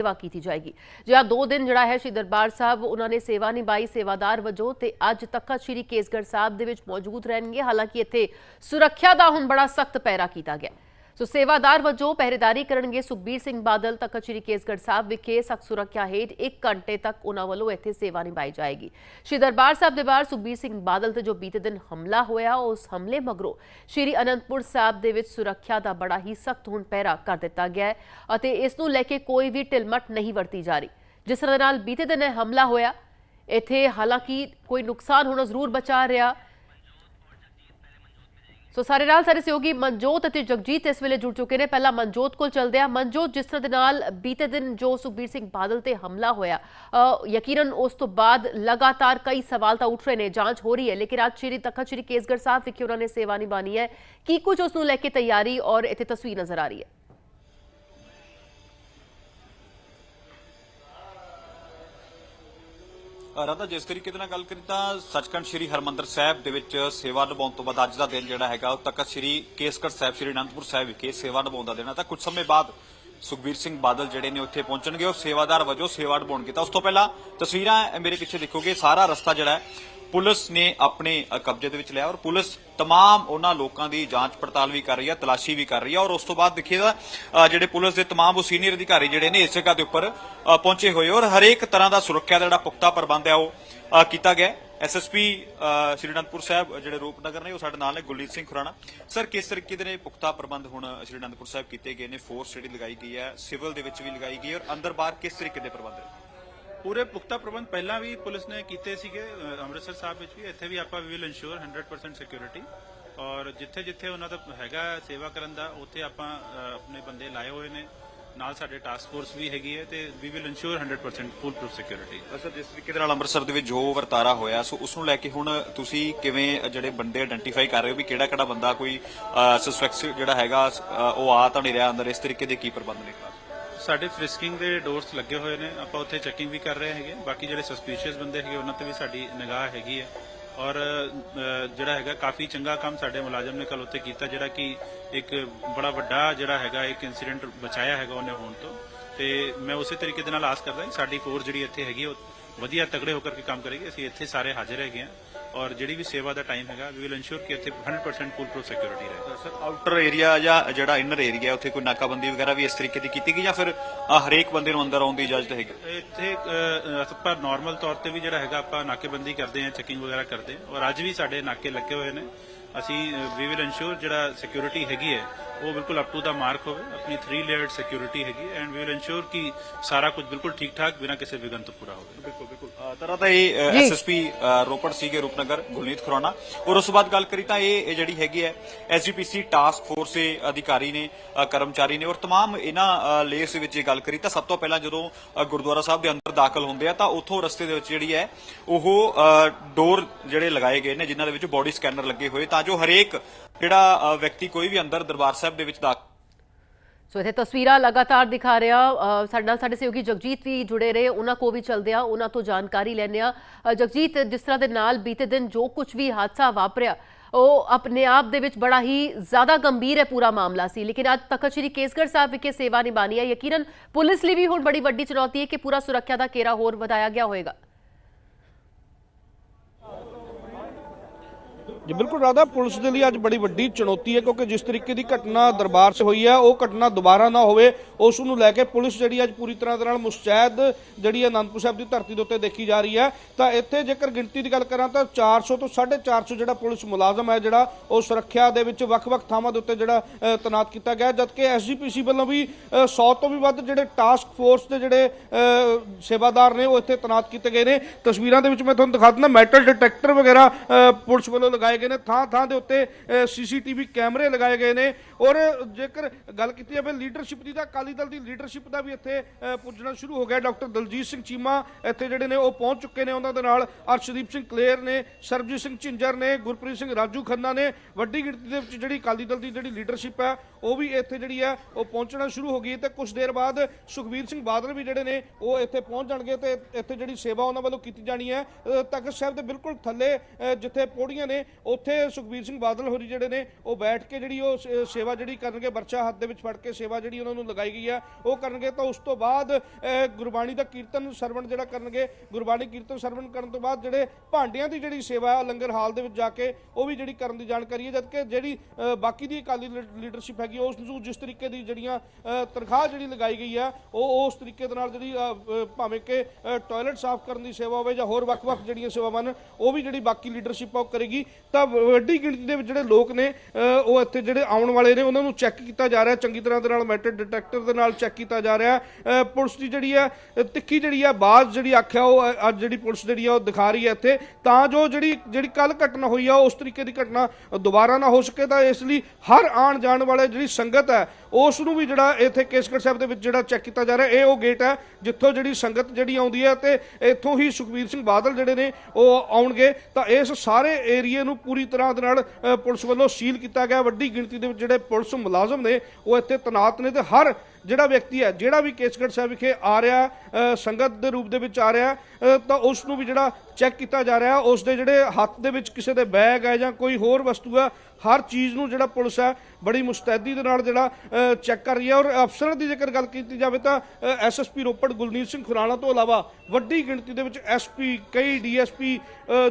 ਸੇਵਾ ਕੀਤੀ ਜਾਏਗੀ। ਜਿਹੜਾ ਦੋ ਦਿਨ ਜਿਹੜਾ ਹੈ ਸ਼੍ਰੀ ਦਰਬਾਰ ਸਾਹਿਬ, ਉਹਨਾਂ ਨੇ ਸੇਵਾ ਨਿਭਾਈ, ਸੇਵਾਦਾਰ ਵਜੋਂ ਤੇ ਅੱਜ ਤੱਕ ਸ਼੍ਰੀ ਕੇਸਗੜ੍ਹ ਸਾਹਿਬ ਦੇ ਵਿੱਚ ਮੌਜੂਦ ਰਹਿਣਗੇ। ਹਾਲਾਂਕਿ ਇੱਥੇ ਸੁਰੱਖਿਆ ਦਾ ਹੁਣ ਬੜਾ ਸਖਤ ਪੈਰਾ ਕੀਤਾ ਗਿਆ। ਸੋ ਸੇਵਾਦਾਰ ਵਜੋਂ ਪਹਿਰੇਦਾਰੀ ਕਰਨਗੇ ਸੁਖਬੀਰ ਸਿੰਘ ਬਾਦਲ ਤਖਤ ਸ਼੍ਰੀ ਕੇਸਗੜ੍ਹ ਸਾਹਿਬ ਵਿਖੇ ਸਖਤ ਸੁਰੱਖਿਆ ਹੇਠ 1 ਘੰਟੇ ਤੱਕ ਉਹਨਾਂ ਵੱਲੋਂ ਇੱਥੇ ਸੇਵਾ ਨਿਭਾਈ ਜਾਏਗੀ। ਸ਼੍ਰੀ ਦਰਬਾਰ ਸਾਹਿਬ ਦੇ ਬਾਹਰ ਸੁਖਬੀਰ ਸਿੰਘ ਬਾਦਲ ਤੇ ਜੋ ਬੀਤੇ ਦਿਨ ਹਮਲਾ ਹੋਇਆ, ਉਸ ਹਮਲੇ ਮਗਰੋਂ ਸ਼੍ਰੀ ਅਨੰਦਪੁਰ ਸਾਹਿਬ ਦੇ ਵਿੱਚ ਸੁਰੱਖਿਆ ਦਾ ਬੜਾ ਹੀ ਸਖਤ ਹੁਣ ਪਹਿਰਾ ਕਰ ਦਿੱਤਾ ਗਿਆ ਹੈ ਅਤੇ ਇਸ ਨੂੰ ਲੈ ਕੇ ਕੋਈ ਵੀ ਢਿਲਮਟ ਨਹੀਂ ਵਰਤੀ ਜਾ ਰਹੀ। ਜਿਸ ਤਰ੍ਹਾਂ ਦੇ ਨਾਲ ਬੀਤੇ ਦਿਨ ਇਹ ਹਮਲਾ ਹੋਇਆ, ਇੱਥੇ ਹਾਲਾਂਕਿ ਕੋਈ ਨੁਕਸਾਨ ਹੋਣਾ ਜ਼ਰੂਰ ਬਚਾ ਰਿਹਾ। ਸੋ ਸਾਰੇ ਨਾਲ ਸਾਰੇ ਸਹਿਯੋਗੀ ਮਨਜੋਤ ਅਤੇ ਜਗਜੀਤ ਇਸ ਵੇਲੇ ਜੁੜ ਚੁੱਕੇ ਨੇ। ਪਹਿਲਾਂ ਮਨਜੋਤ ਕੋਲ ਚਲਦੇ ਆ ਮਨਜੋਤ ਜਿਸ ਤਰ੍ਹਾਂ ਦੇ ਨਾਲ ਬੀਤੇ ਦਿਨ ਜੋ ਸੁਖਬੀਰ ਸਿੰਘ ਬਾਦਲ ਤੇ ਹਮਲਾ ਹੋਇਆ ਅ, ਯਕੀਨਨ ਉਸ ਤੋਂ ਬਾਅਦ ਲਗਾਤਾਰ ਕਈ ਸਵਾਲ ਤਾਂ ਉੱਠ ਰਹੇ ਨੇ ਜਾਂਚ ਹੋ ਰਹੀ ਹੈ। ਲੇਕਿਨ ਅੱਜ ਸ਼੍ਰੀ ਤਖਤ ਸ਼੍ਰੀ ਕੇਸਗੜ੍ਹ ਸਾਹਿਬ ਵਿਖੇ ਉਹਨਾਂ ਨੇ ਸੇਵਾ ਨਿਭਾਣੀ ਹੈ। ਕੀ ਕੁਝ ਉਸ ਨੂੰ ਲੈ ਕੇ ਤਿਆਰੀ ਔਰ ਇੱਥੇ ਤਸਵੀਰ ਨਜ਼ਰ ਆ ਰਹੀ ਹੈ? ਰਾਧਾ, ਜਿਸ ਤਰੀਕੇ ਦੇ ਨਾਲ ਗੱਲ ਕਰੀ ਤਾਂ ਸੱਚਖੰਡ ਸ੍ਰੀ ਹਰਮੰਦਰ ਸਾਹਿਬ ਦੇ ਵਿੱਚ ਸੇਵਾ ਨਿਭਾਉਣ ਤੋਂ ਬਾਅਦ ਅੱਜ ਦਾ ਦਿਨ ਜਿਹੜਾ ਹੈਗਾ, ਉਹ ਤਖਤ ਸ੍ਰੀ ਕੇਸਗੜ੍ਹ ਸਾਹਿਬ, ਸ੍ਰੀ ਅਨੰਦਪੁਰ ਸਾਹਿਬ ਵਿਖੇ ਸੇਵਾ ਨਿਭਾਉਣ ਦਾ ਦਿਨ ਹੈ। ਤਾਂ ਕੁਝ ਸਮੇਂ ਬਾਅਦ ਸੁਖਬੀਰ ਸਿੰਘ ਬਾਦਲ ਜਿਹੜੇ ਨੇ ਉੱਥੇ ਪਹੁੰਚਣਗੇ, ਉਹ ਸੇਵਾਦਾਰ ਵਜੋਂ ਸੇਵਾ ਨਿਭਾਉਣਗੇ। ਤਾਂ ਉਸ ਤੋਂ ਪਹਿਲਾਂ ਤਸਵੀਰਾਂ ਮੇਰੇ ਪਿੱਛੇ ਦੇਖੋਗੇ, ਸਾਰਾ ਰਸਤਾ ਜਿਹੜਾ ਹੈ ਪੁਲਿਸ ਨੇ ਆਪਣੇ ਅ, ਕਬਜ਼ੇ ਦੇ ਵਿੱਚ ਲਿਆ ਔਰ ਪੁਲਿਸ तमाम ਉਹਨਾਂ ਲੋਕਾਂ ਦੀ ਜਾਂਚ ਪੜਤਾਲ ਵੀ ਕਰ ਰਹੀ ਹੈ ਤਲਾਸ਼ੀ ਵੀ ਕਰ ਰਹੀ ਹੈ ਔਰ ਉਸ ਤੋਂ ਬਾਅਦ ਦੇਖੀਏਗਾ ਅ, ਜਿਹੜੇ ਪੁਲਿਸ ਦੇ तमाम ਉਹ ਸੀਨੀਅਰ ਅਧਿਕਾਰੀ ਜਿਹੜੇ ਨੇ ਇਸ ਜਗ੍ਹਾ ਦੇ ਉੱਪਰ ਅ, ਪਹੁੰਚੇ ਹੋਏ ਔਰ ਹਰੇਕ ਤਰ੍ਹਾਂ ਦਾ ਸੁਰੱਖਿਆ ਦਾ ਜਿਹੜਾ ਪੁਖਤਾ ਪ੍ਰਬੰਧ ਹੈ ਉਹ ਅ, ਕੀਤਾ ਗਿਆ ਐਸਐਸਪੀ ਸ਼੍ਰੀ ਅਨੰਦਪੁਰ ਸਾਹਿਬ ਜਿਹੜੇ ਰੂਪਨਗਰ ਨੇ ਉਹ ਸਾਡੇ ਨਾਲ ਨੇ ਗੁਰਲੀਤ ਸਿੰਘ ਖੁਰਾਣਾ ਸਰ ਕਿਸ ਤਰੀਕੇ ਦੇ ਨੇ ਪੁਖਤਾ ਪ੍ਰਬੰਧ ਹੁਣ ਸ਼੍ਰੀ ਅਨੰਦਪੁਰ ਸਾਹਿਬ ਕੀਤੇ ਗਏ ਨੇ ਫੋਰਸ ਜਿਹੜੀ ਲਗਾਈ ਗਈ ਹੈ ਸਿਵਲ ਦੇ ਵਿੱਚ ਵੀ ਲਗਾਈ ਗਈ ਹੈ ਔਰ ਅੰਦਰ ਬਾਹਰ ਕਿਸ ਤਰੀਕੇ ਦੇ ਪ੍ਰਬੰਧ ਹੈ ਪੂਰੇ ਪੁਖਤਾ ਪ੍ਰਬੰਧ ਪਹਿਲਾਂ ਵੀ ਪੁਲਿਸ ਨੇ ਕੀਤੇ ਸੀਗੇ ਅ, ਅੰਮ੍ਰਿਤਸਰ ਸਾਹਿਬ ਵਿੱਚ ਵੀ ਇੱਥੇ ਵੀ ਆਪਾਂ ਵੀ ਵਿਲ ਇਨਸ਼ੋਰ 100% ਸਿਕਿਉਰਿਟੀ ਔਰ ਜਿੱਥੇ ਜਿੱਥੇ ਉਹਨਾਂ ਦਾ ਹੈਗਾ ਸੇਵਾ ਕਰਨ ਦਾ ਉੱਥੇ ਆਪਾਂ ਅ, ਆਪਣੇ ਬੰਦੇ ਲਾਏ ਹੋਏ ਨੇ। ਨਾਲ ਸਾਡੇ ਟਾਸਕ ਫੋਰਸ ਵੀ ਹੈਗੀ ਹੈ ਤੇ we will insure 100% full proof security sir ਜਿਸ ਤਰੀਕੇ ਦੇ ਨਾਲ ਅੰਮ੍ਰਿਤਸਰ ਦੇ ਵਿੱਚ ਜੋ ਵਰਤਾਰਾ ਹੋਇਆ ਸੋ ਉਸ ਨੂੰ ਲੈ ਕੇ ਹੁਣ ਤੁਸੀਂ ਕਿਵੇਂ ਜਿਹੜੇ ਬੰਦੇ ਆਇਡੈਂਟੀਫਾਈ ਕਰ ਰਹੇ ਹੋ ਵੀ ਕਿਹੜਾ ਕਿਹੜਾ ਬੰਦਾ ਕੋਈ ਸਸਪੈਕਟ ਜਿਹੜਾ ਹੈਗਾ ਅ, ਉਹ ਆ ਤਾਂ ਨਹੀਂ ਰਿਹਾ ਅੰਦਰ ਇਸ ਤਰੀਕੇ ਦੇ ਕੀ ਪ੍ਰਬੰਧ ਨੇ? ਸਾਡੇ ਫ੍ਰਿਸਕਿੰਗ ਦੇ ਡੋਰਸ ਲੱਗੇ ਹੋਏ ਨੇ। ਆਪਾਂ ਉੱਥੇ ਚੈਕਿੰਗ ਵੀ ਕਰ ਰਹੇ ਹੈਗੇ। ਬਾਕੀ ਜਿਹੜੇ ਸਸਪੀਸ਼ੀਅਸ ਬੰਦੇ ਹੈਗੇ, ਉਹਨਾਂ ਤੇ ਵੀ ਸਾਡੀ ਨਿਗਾਹ ਹੈਗੀ ਹੈ। ਔਰ ਜਿਹੜਾ ਹੈਗਾ, ਕਾਫੀ ਚੰਗਾ ਕੰਮ ਸਾਡੇ ਮੁਲਾਜ਼ਮ ਨੇ ਕੱਲ ਉੱਥੇ ਕੀਤਾ, ਜਿਹੜਾ ਕਿ ਇੱਕ ਬੜਾ ਵੱਡਾ ਜਿਹੜਾ ਹੈਗਾ, ਇੱਕ ਇਨਸੀਡੈਂਟ ਬਚਾਇਆ ਹੈਗਾ ਉਹਨੇ ਹੋਣ ਤੋਂ। ਤੇ ਮੈਂ ਉਸੇ ਤਰੀਕੇ ਦੇ ਨਾਲ ਆਸ ਕਰਦਾ ਕਿ ਸਾਡੀ ਫੋਰਸ ਜਿਹੜੀ ਇੱਥੇ ਹੈਗੀ ਉਹ ਵਧੀਆ ਤਗੜੇ ਹੋ ਕਰਕੇ ਕੰਮ ਕਰੇਗੀ। ਅਸੀਂ ਇੱਥੇ ਸਾਰੇ ਹਾਜ਼ਰ ਹੈਗੇ ਹਾਂ ਔਰ ਜਿਹੜੀ ਵੀ ਸੇਵਾ ਦਾ ਟਾਈਮ ਹੈਗਾ ਵੀ ਵਿਲ ਇਨਸ਼ੋਰ ਕਿ ਇੱਥੇ 100% ਫੁੱਲ ਪ੍ਰੂਫ ਸਿਕਿਉਰਿਟੀ ਰਹੇ। ਸਰ ਆਊਟਰ ਏਰੀਆ ਜਾਂ ਜਿਹੜਾ ਇਨਰ ਏਰੀਆ ਉੱਥੇ ਕੋਈ ਨਾਕਾਬੰਦੀ ਵਗੈਰਾ ਵੀ ਇਸ ਤਰੀਕੇ ਦੀ ਕੀਤੀ ਗਈ ਜਾਂ ਫਿਰ ਹਰੇਕ ਬੰਦੇ ਨੂੰ ਅੰਦਰ ਆਉਣ ਦੀ ਇਜਾਜ਼ਤ ਹੈਗੀ? ਇੱਥੇ ਆਪਾਂ ਨਾਰਮਲ ਤੌਰ ਤੇ ਵੀ ਜਿਹੜਾ ਹੈਗਾ ਆਪਾਂ ਨਾਕੇਬੰਦੀ ਕਰਦੇ ਹਾਂ ਚੈਕਿੰਗ ਵਗੈਰਾ ਕਰਦੇ ਹਾਂ। ਔਰ ਅੱਜ ਵੀ ਸਾਡੇ ਨਾਕੇ ਲੱਗੇ ਹੋਏ ਨੇ। ਅਸੀਂ ਵੀ ਵਿਲ ਇਨਸ਼ੋਰ ਜਿਹੜਾ ਸਿਕਿਉਰਿਟੀ ਹੈਗੀ ਹੈ ਉਹ ਬਿਲਕੁਲ ਅਪ ਟੂ ਦਾ ਮਾਰਕ ਹੋਵੇ, ਆਪਣੀ 3 ਲੇਅਰਡ ਸਿਕਿਉਰਿਟੀ ਹੈਗੀ ਐਂਡ ਵੀ ਵਿਲ ਇਨਸ਼ੋਰ ਕਿ ਸਾਰਾ ਕੁਝ ਬਿਲਕੁਲ ਠੀਕ ਠਾਕ ਬਿਨਾਂ ਕਿਸੇ ਵਿਘਨ ਤੋਂ ਪੂਰਾ ਹੋਵੇ। ਬਿਲਕੁਲ ਬਿਲਕੁਲ। ਤਰ੍ਹਾਂ ਤਾਂ ਇਹ ਐਸਐਸਪੀ ਰੋਪੜ ਸੀਗੇ ਰੂਪਨਗਰ ਗੁਰਨੀਤ ਖੁਰਾਣਾ ਔਰ ਉਸ ਤੋਂ ਬਾਅਦ ਗੱਲ ਕਰੀ ਤਾਂ ਇਹ ਇਹ ਜਿਹੜੀ ਹੈਗੀ ਹੈ ਐਸਜੀਪੀਸੀ ਟਾਸਕ ਫੋਰਸ ਦੇ ਅਧਿਕਾਰੀ ਨੇ ਅ, ਕਰਮਚਾਰੀ ਨੇ ਔਰ तमाम ਇਹਨਾਂ ਲੇਅਰਸ ਵਿੱਚ ਇਹ ਗੱਲ ਕਰੀ ਤਾਂ ਸਭ ਤੋਂ ਪਹਿਲਾਂ ਜਦੋਂ ਅ, ਗੁਰਦੁਆਰਾ ਸਾਹਿਬ ਦੇ ਅੰਦਰ ਦਾਖਲ ਹੁੰਦੇ ਆ ਤਾਂ ਉੱਥੋਂ ਰਸਤੇ ਦੇ ਵਿੱਚ ਜਿਹੜੀ ਹੈ ਉਹ ਡੋਰ ਜਿਹੜੇ ਲਗਾਏ ਗਏ ਨੇ ਜਿਨ੍ਹਾਂ ਦੇ ਵਿੱਚ ਬੋਡੀ ਸਕੈਨਰ ਲੱਗੇ ਹੋਏ ਤਾਂ ਜੋ ਹਰੇਕ ਜਿਹੜਾ ਅ, ਵਿਅਕਤੀ ਕੋਈ ਵੀ ਅੰਦਰ ਦਰਬਾਰ ਸਾਹਿਬ ਦੇ ਵਿੱਚ ਦਾਖਲ ਸੋ ਇੱਥੇ ਤਸਵੀਰਾਂ ਲਗਾਤਾਰ ਦਿਖਾ ਰਿਹਾ ਸਾਡੇ ਨਾਲ ਸਾਡੇ ਸਹਿਯੋਗੀ ਜਗਜੀਤ ਵੀ ਜੁੜੇ ਰਹੇ, ਉਹਨਾਂ ਕੋ ਵੀ ਚਲਦੇ ਆ ਉਹਨਾਂ ਤੋਂ ਜਾਣਕਾਰੀ ਲੈਣੇ ਆ ਜਗਜੀਤ, ਜਿਸ ਤਰ੍ਹਾਂ ਦੇ ਨਾਲ ਬੀਤੇ ਦਿਨ ਜੋ ਕੁਝ ਵੀ ਹਾਦਸਾ ਵਾਪਰਿਆ, ਉਹ ਆਪਣੇ ਆਪ ਦੇ ਵਿੱਚ ਬੜਾ ਹੀ ਜ਼ਿਆਦਾ ਗੰਭੀਰ ਹੈ ਪੂਰਾ ਮਾਮਲਾ ਸੀ। ਲੇਕਿਨ ਅੱਜ ਤਖਤ ਸ੍ਰੀ ਕੇਸਗੜ੍ਹ ਸਾਹਿਬ ਵਿਖੇ ਸੇਵਾ ਨਿਭਾਣੀ ਹੈ। ਯਕੀਨਨ ਪੁਲਿਸ ਲਈ ਵੀ ਹੁਣ ਬੜੀ ਵੱਡੀ ਚੁਣੌਤੀ ਹੈ ਕਿ ਪੂਰਾ ਸੁਰੱਖਿਆ ਦਾ ਘੇਰਾ ਹੋਰ ਵਧਾਇਆ ਗਿਆ ਹੋਵੇਗਾ। ਜੀ ਬਿਲਕੁਲ ਰਾਧਾ ਪੁਲਿਸ ਦੇ ਲਈ ਅੱਜ ਬੜੀ ਵੱਡੀ ਚੁਣੌਤੀ ਹੈ ਕਿਉਂਕਿ ਜਿਸ ਤਰੀਕੇ ਦੀ ਘਟਨਾ ਦਰਬਾਰ 'ਚ ਹੋਈ ਹੈ ਉਹ ਘਟਨਾ ਦੁਬਾਰਾ ਨਾ ਹੋਵੇ ਉਸ ਨੂੰ ਲੈ ਕੇ ਪੁਲਿਸ ਜਿਹੜੀ ਅੱਜ ਪੂਰੀ ਤਰ੍ਹਾਂ ਦੇ ਨਾਲ ਮੁਸਤੈਦ ਜਿਹੜੀ ਹੈ ਅਨੰਦਪੁਰ ਸਾਹਿਬ ਦੀ ਧਰਤੀ ਦੇ ਉੱਤੇ ਦੇਖੀ ਜਾ ਰਹੀ ਹੈ। ਤਾਂ ਇੱਥੇ ਜੇਕਰ ਗਿਣਤੀ ਦੀ ਗੱਲ ਕਰਾਂ ਤਾਂ 400 ਤੋਂ 450 ਜਿਹੜਾ ਪੁਲਿਸ ਮੁਲਾਜ਼ਮ ਹੈ ਜਿਹੜਾ ਉਹ ਸੁਰੱਖਿਆ ਦੇ ਵਿੱਚ ਵੱਖ-ਵੱਖ ਥਾਵਾਂ ਦੇ ਉੱਤੇ ਜਿਹੜਾ ਅ, ਤੈਨਾਤ ਕੀਤਾ ਗਿਆ। ਹੈ, ਜਦਕਿ ਐਸਜੀਪੀਸੀ ਵੱਲੋਂ ਵੀ 100 ਤੋਂ ਵੀ ਵੱਧ ਜਿਹੜੇ ਟਾਸਕ ਫੋਰਸ ਦੇ ਜਿਹੜੇ ਸੇਵਾਦਾਰ ਨੇ ਉਹ ਇੱਥੇ ਤੈਨਾਤ ਕੀਤੇ ਗਏ ਨੇ। ਤਸਵੀਰਾਂ ਦੇ ਵਿੱਚ ਮੈਂ ਤੁਹਾਨੂੰ ਦਿਖਾ ਦਿੰਦਾ ਮੈਟਲ ਡਿਟੈਕਟਰ ਵਗੈਰਾ ਪੁਲਿਸ ਵੱਲੋਂ ਲਗਾਏ ਗਏ ਨੇ, ਥਾਂ ਥਾਂ ਦੇ ਉੱਤੇ ਸੀਸੀਟੀਵੀ ਕੈਮਰੇ ਲਗਾਏ ਗਏ ਨੇ। ਔਰ ਜੇਕਰ ਗੱਲ ਕੀਤੀ ਜਾਵੇ ਲੀਡਰਸ਼ਿਪ ਦੀ, ਤਾਂ ਅਕਾਲੀ ਦਲ ਦੀ ਲੀਡਰਸ਼ਿਪ ਦਾ ਵੀ ਇੱਥੇ ਪੁੱਜਣਾ ਸ਼ੁਰੂ ਹੋ ਗਿਆ। ਡਾਕਟਰ ਦਲਜੀਤ ਸਿੰਘ ਚੀਮਾ ਇੱਥੇ ਜਿਹੜੇ ਨੇ, ਉਹ ਪਹੁੰਚ ਚੁੱਕੇ ਨੇ ਉਹਨਾਂ ਦੇ ਨਾਲ। ਅਰਸ਼ਦੀਪ ਸਿੰਘ ਕਲੇਰ ਨੇ, ਸਰਬਜੀਤ ਸਿੰਘ ਝਿੰਜਰ ਨੇ, ਗੁਰਪ੍ਰੀਤ ਸਿੰਘ ਰਾਜੂ ਖੰਨਾ ਨੇ। ਵੱਡੀ ਗਿਣਤੀ ਦੇ ਵਿੱਚ ਜਿਹੜੀ ਅਕਾਲੀ ਦਲ ਦੀ ਜਿਹੜੀ ਲੀਡਰਸ਼ਿਪ ਹੈ ਉਹ ਵੀ ਇੱਥੇ ਜਿਹੜੀ ਹੈ ਉਹ ਪਹੁੰਚਣਾ ਸ਼ੁਰੂ ਹੋ ਗਈ ਹੈ। ਤੇ ਕੁਝ ਦੇਰ ਬਾਅਦ ਸੁਖਬੀਰ ਸਿੰਘ ਬਾਦਲ ਵੀ ਜਿਹੜੇ ਨੇ, ਉਹ ਇੱਥੇ ਪਹੁੰਚ ਜਾਣਗੇ ਤੇ ਇੱਥੇ ਜਿਹੜੀ ਸੇਵਾ ਉਹਨਾਂ ਵੱਲੋਂ ਕੀਤੀ ਜਾਣੀ ਹੈ। ਤਖਤ ਸਾਹਿਬ ਦੇ ਬਿਲਕੁਲ ਥੱਲੇ ਜਿੱਥੇ ਪੌੜੀਆਂ ਨੇ ਉੱਥੇ ਸੁਖਬੀਰ ਸਿੰਘ ਬਾਦਲ ਹੋਰੀ ਜਿਹੜੇ ਨੇ, ਉਹ ਬੈਠ ਕੇ ਜਿਹੜੀ ਉਹ ਸ- ਸੇਵਾ ਜਿਹੜੀ ਕਰਨਗੇ, ਵਰਚਾ ਹੱਥ ਦੇ ਵਿੱਚ ਫੜ ਕੇ ਸੇਵਾ ਜਿਹੜੀ ਉਹਨਾਂ ਨੂੰ ਲਗਾਈ ਗਈ ਹੈ ਉਹ ਕਰਨਗੇ ਤਾਂ ਉਸ ਤੋਂ ਬਾਅਦ ਗੁਰਬਾਣੀ ਦਾ ਕੀਰਤਨ ਸਰਵਣ ਜਿਹੜਾ ਕਰਨਗੇ, ਗੁਰਬਾਣੀ ਕੀਰਤਨ ਸਰਵਣ ਕਰਨ ਤੋਂ ਬਾਅਦ ਜਿਹੜੇ ਭਾਂਡਿਆਂ ਦੀ ਜਿਹੜੀ ਸੇਵਾ ਹੈ ਲੰਗਰ ਹਾਲ ਦੇ ਵਿੱਚ ਜਾ ਕੇ ਉਹ ਵੀ ਜਿਹੜੀ ਕਰਨ ਦੀ ਜਾਣਕਾਰੀ ਹੈ ਜਦਕਿ ਜਿਹੜੀ ਬਾਕੀ ਦੀ ਅਕਾਲੀ ਲੀਡਰਸ਼ਿਪ ਹੈਗੀ ਉਸ ਨੂੰ ਜਿਸ ਤਰੀਕੇ ਦੀ ਜਿਹੜੀਆਂ ਤਨਖਾਹ ਜਿਹੜੀ ਲਗਾਈ ਗਈ ਆ, ਉਹ ਉਸ ਤਰੀਕੇ ਦੇ ਨਾਲ ਜਿਹੜੀ ਭਾਵੇਂ ਕਿ ਟਾਇਲਟ ਸਾਫ਼ ਕਰਨ ਦੀ ਸੇਵਾ ਹੋਵੇ ਜਾਂ ਹੋਰ ਵੱਖ-ਵੱਖ ਜਿਹੜੀਆਂ ਸੇਵਾਵਾਂ ਨੇ, ਉਹ ਵੀ ਜਿਹੜੀ ਬਾਕੀ ਲੀਡਰਸ਼ਿਪ ਆ, ਉਹ ਕਰੇਗੀ। ਤਾਂ ਵ- ਵੱਡੀ ਗਿਣਤੀ ਦੇ ਵਿੱਚ ਜਿਹੜੇ ਲੋਕ ਨੇ ਉਹ ਇੱਥੇ ਜਿਹੜੇ ਆਉਣ ਵਾਲੇ ਨੇ, ਉਹਨਾਂ ਨੂੰ ਚੈੱਕ ਕੀਤਾ ਜਾ ਰਿਹਾ, ਚੰਗੀ ਤਰ੍ਹਾਂ ਦੇ ਨਾਲ ਮੈਟਰ ਡਿਟੈਕਟਰ ਦੇ ਨਾਲ ਚੈੱਕ ਕੀਤਾ ਜਾ ਰਿਹਾ। ਪੁਲਿਸ ਦੀ ਜਿਹੜੀ ਹੈ ਤਿੱਖੀ ਜਿਹੜੀ ਆ ਬਾਜ਼ ਜਿਹੜੀ ਆਖਿਆ, ਉਹ ਅੱਜ ਜਿਹੜੀ ਪੁਲਿਸ ਜਿਹੜੀ ਆ, ਉਹ ਦਿਖਾ ਰਹੀ ਹੈ ਇੱਥੇ। ਤਾਂ ਜੋ ਜਿਹੜੀ ਜਿਹੜੀ ਕੱਲ ਘਟਨਾ ਹੋਈ ਆ, ਉਸ ਤਰੀਕੇ ਦੀ ਘਟਨਾ ਦੁਬਾਰਾ ਨਾ ਹੋ ਸਕੇ, ਤਾਂ ਇਸ ਲਈ ਹਰ ਆਉਣ ਜਾਣ ਵਾਲੇ ਜਿਹੜੀ ਸੰਗਤ ਹੈ ਉਸ ਨੂੰ ਵੀ ਜਿਹੜਾ ਇੱਥੇ ਕੇਸਗੜ੍ਹ ਸਾਹਿਬ ਦੇ ਵਿੱਚ ਜਿਹੜਾ ਚੈੱਕ ਕੀਤਾ ਜਾ ਰਿਹਾ, ਇਹ ਉਹ ਗੇਟ ਹੈ ਜਿੱਥੋਂ ਜਿਹੜੀ ਸੰਗਤ ਜਿਹੜੀ ਆਉਂਦੀ ਹੈ ਤੇ ਇੱਥੋਂ ਹੀ ਸੁਖਬੀਰ ਸਿੰਘ ਬਾਦਲ ਜਿਹੜੇ ਨੇ ਉਹ ਆਉਣਗੇ। ਤਾਂ ਇਸ ਸਾਰੇ ਏਰੀਏ ਨੂੰ ਪੂਰੀ ਤਰ੍ਹਾਂ ਦੇ ਨਾਲ ਪੁਲਿਸ ਵੱਲੋਂ ਸੀਲ ਕੀਤਾ ਗਿਆ। ਵੱਡੀ ਗਿਣਤੀ ਦੇ ਵਿੱਚ ਜਿਹੜੇ ਪੁਲਿਸ ਮੁਲਾਜ਼ਮ ਨੇ, ਉਹ ਇੱਥੇ ਤਨਾਤ ਨੇ ਤੇ ਹਰ ਜਿਹੜਾ ਵਿਅਕਤੀ ਹੈ, ਜਿਹੜਾ ਵੀ ਕੇਸਗੜ੍ਹ ਸਾਹਿਬ ਵਿਖੇ ਆ ਰਿਹਾ ਸੰਗਤ ਦੇ ਰੂਪ ਦੇ ਵਿੱਚ ਆ ਰਿਹਾ ਤਾਂ ਉਸ ਨੂੰ ਵੀ ਜਿਹੜਾ ਚੈੱਕ ਕੀਤਾ ਜਾ ਰਿਹਾ ਉਸ ਦੇ ਜਿਹੜੇ ਹੱਥ ਦੇ ਵਿੱਚ ਕਿਸੇ ਦੇ ਬੈਗ ਹੈ ਜਾਂ ਕੋਈ ਹੋਰ ਵਸਤੂ ਹੈ ਹਰ ਚੀਜ਼ ਨੂੰ ਜਿਹੜਾ ਪੁਲਿਸ ਹੈ ਬੜੀ ਮੁਸਤੈਦੀ ਦੇ ਨਾਲ ਜਿਹੜਾ ਚੈੱਕ ਕਰ ਰਹੀ ਹੈ ਔਰ ਅਫਸਰਾਂ ਦੀ ਜੇਕਰ ਗੱਲ ਕੀਤੀ ਜਾਵੇ ਤਾਂ ਐਸਐਸਪੀ ਰੋਪੜ ਗੁਲਨੀਤ ਸਿੰਘ ਖੁਰਾਣਾ ਤੋਂ ਇਲਾਵਾ ਵੱਡੀ ਗਿਣਤੀ ਦੇ ਵਿੱਚ ਐਸਪੀ ਕਈ ਡੀਐਸਪੀ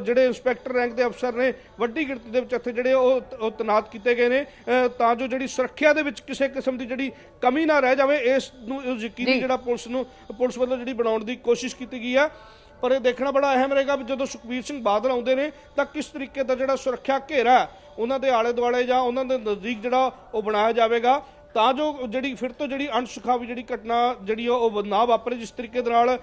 ਜਿਹੜੇ ਇੰਸਪੈਕਟਰ ਰੈਂਕ ਦੇ ਅਫਸਰ ਨੇ ਵੱਡੀ ਗਿਣਤੀ ਦੇ ਵਿੱਚ ਇੱਥੇ ਜਿਹੜੇ ਉਹ ਤੈਨਾਤ ਕੀਤੇ ਗਏ ਨੇ ਤਾਂ ਜੋ ਜਿਹੜੀ ਸੁਰੱਖਿਆ ਦੇ ਵਿੱਚ ਕਿਸੇ ਕਿਸਮ ਦੀ ਜਿਹੜੀ ਕਮੀ ਨਾ ਰਹਿ ਜਾਵੇ ਇਸ ਨੂੰ ਯਕੀਨੀ। ਜਿਹੜਾ ਪੁਲਿਸ ਨੂੰ ਪੁਲਿਸ ਵੱਲੋਂ ਜਿਹੜੀ ਬਣਾਉਣ ਦੀ ਕੋਸ਼ਿਸ਼ ਕੀਤੀ ਗਈ ਹੈ ਪਰ ਇਹ ਦੇਖਣਾ ਬੜਾ ਅਹਿਮ ਰਹੇਗਾ ਵੀ ਜਦੋਂ ਸੁਖਬੀਰ ਸਿੰਘ ਬਾਦਲ ਆਉਂਦੇ ਨੇ ਤਾਂ ਕਿਸ ਤਰੀਕੇ ਦਾ ਜਿਹੜਾ ਸੁਰੱਖਿਆ ਘੇਰਾ ਉਹਨਾਂ ਦੇ ਆਲੇ ਦੁਆਲੇ ਜਾਂ ਉਹਨਾਂ ਦੇ ਨਜ਼ਦੀਕ ਜਿਹੜਾ ਉਹ ਬਣਾਇਆ ਜਾਵੇਗਾ। ਤਾਂ ਜੋ ਜਿਹੜੀ ਫਿਰ ਤੋਂ ਜਿਹੜੀ ਅਣਸੁਖਾਵੀ ਜਿਹੜੀ ਘਟਨਾ ਜਿਹੜੀ ਆ, ਉਹ ਨਾ ਵਾਪਰੇ, ਜਿਸ ਤਰੀਕੇ ਦੇ ਨਾਲ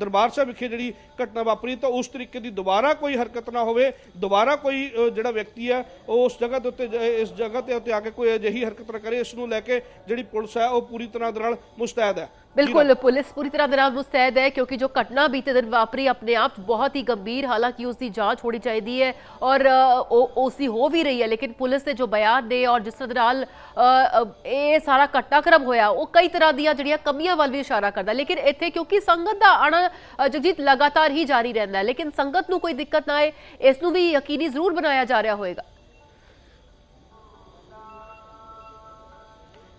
ਦਰਬਾਰ ਸਾਹਿਬ ਵਿਖੇ ਜਿਹੜੀ ਘਟਨਾ ਵਾਪਰੀ, ਤਾਂ ਉਸ ਤਰੀਕੇ ਦੀ ਦੁਬਾਰਾ ਕੋਈ ਹਰਕਤ ਨਾ ਹੋਵੇ, ਦੁਬਾਰਾ ਕੋਈ ਜਿਹੜਾ ਵਿਅਕਤੀ ਹੈ, ਉਹ ਉਸ ਜਗ੍ਹਾ ਦੇ ਉੱਤੇ ਇਸ ਜਗ੍ਹਾ ਤੇ ਉੱਤੇ ਆ ਕੇ ਕੋਈ ਅਜਿਹੀ ਹਰਕਤ ਨਾ ਕਰੇ, ਇਸ ਨੂੰ ਲੈ ਕੇ ਜਿਹੜੀ ਪੁਲਿਸ ਹੈ, ਉਹ ਪੂਰੀ ਤਰ੍ਹਾਂ ਦੇ ਨਾਲ ਮੁਸਤੈਦ ਹੈ। ਬਿਲਕੁਲ ਪੁਲਿਸ ਪੂਰੀ ਤਰ੍ਹਾਂ ਦੇ ਨਾਲ ਮੁਸਤੈਦ ਹੈ ਕਿਉਂਕਿ ਜੋ ਘਟਨਾ ਬੀਤੇ ਦਿਨ ਵਾਪਰੀ ਆਪਣੇ ਆਪ ਬਹੁਤ ਹੀ ਗੰਭੀਰ ਹਾਲਾਂਕਿ ਉਸ ਦੀ ਜਾਂਚ ਹੋਣੀ ਚਾਹੀਦੀ ਹੈ ਔਰ ਉਸ ਦੀ ਹੋ ਵੀ ਰਹੀ ਹੈ ਲੇਕਿਨ ਪੁਲਿਸ ਦੇ ਜੋ ਬਿਆਨ ਨੇ ਔਰ ਜਿਸ ਤਰ੍ਹਾਂ ਨਾਲ ਇਹ ਸਾਰਾ ਘਟਨਾਕ੍ਰਮ ਹੋਇਆ ਉਹ ਕਈ ਤਰ੍ਹਾਂ ਦੀਆਂ ਜਿਹੜੀਆਂ ਕਮੀਆਂ ਵੱਲ ਵੀ ਇਸ਼ਾਰਾ ਕਰਦਾ ਲੇਕਿਨ ਇੱਥੇ ਕਿਉਂਕਿ ਸੰਗਤ ਦਾ ਆਣਾ ਜਗਜੀਤ ਲਗਾਤਾਰ ਹੀ ਜਾਰੀ ਰਹਿੰਦਾ ਲੇਕਿਨ ਸੰਗਤ ਨੂੰ ਕੋਈ ਦਿੱਕਤ ਨਾ ਆਏ ਇਸ ਨੂੰ ਵੀ ਯਕੀਨੀ ਜ਼ਰੂਰ ਬਣਾਇਆ ਜਾ ਰਿਹਾ ਹੋਵੇਗਾ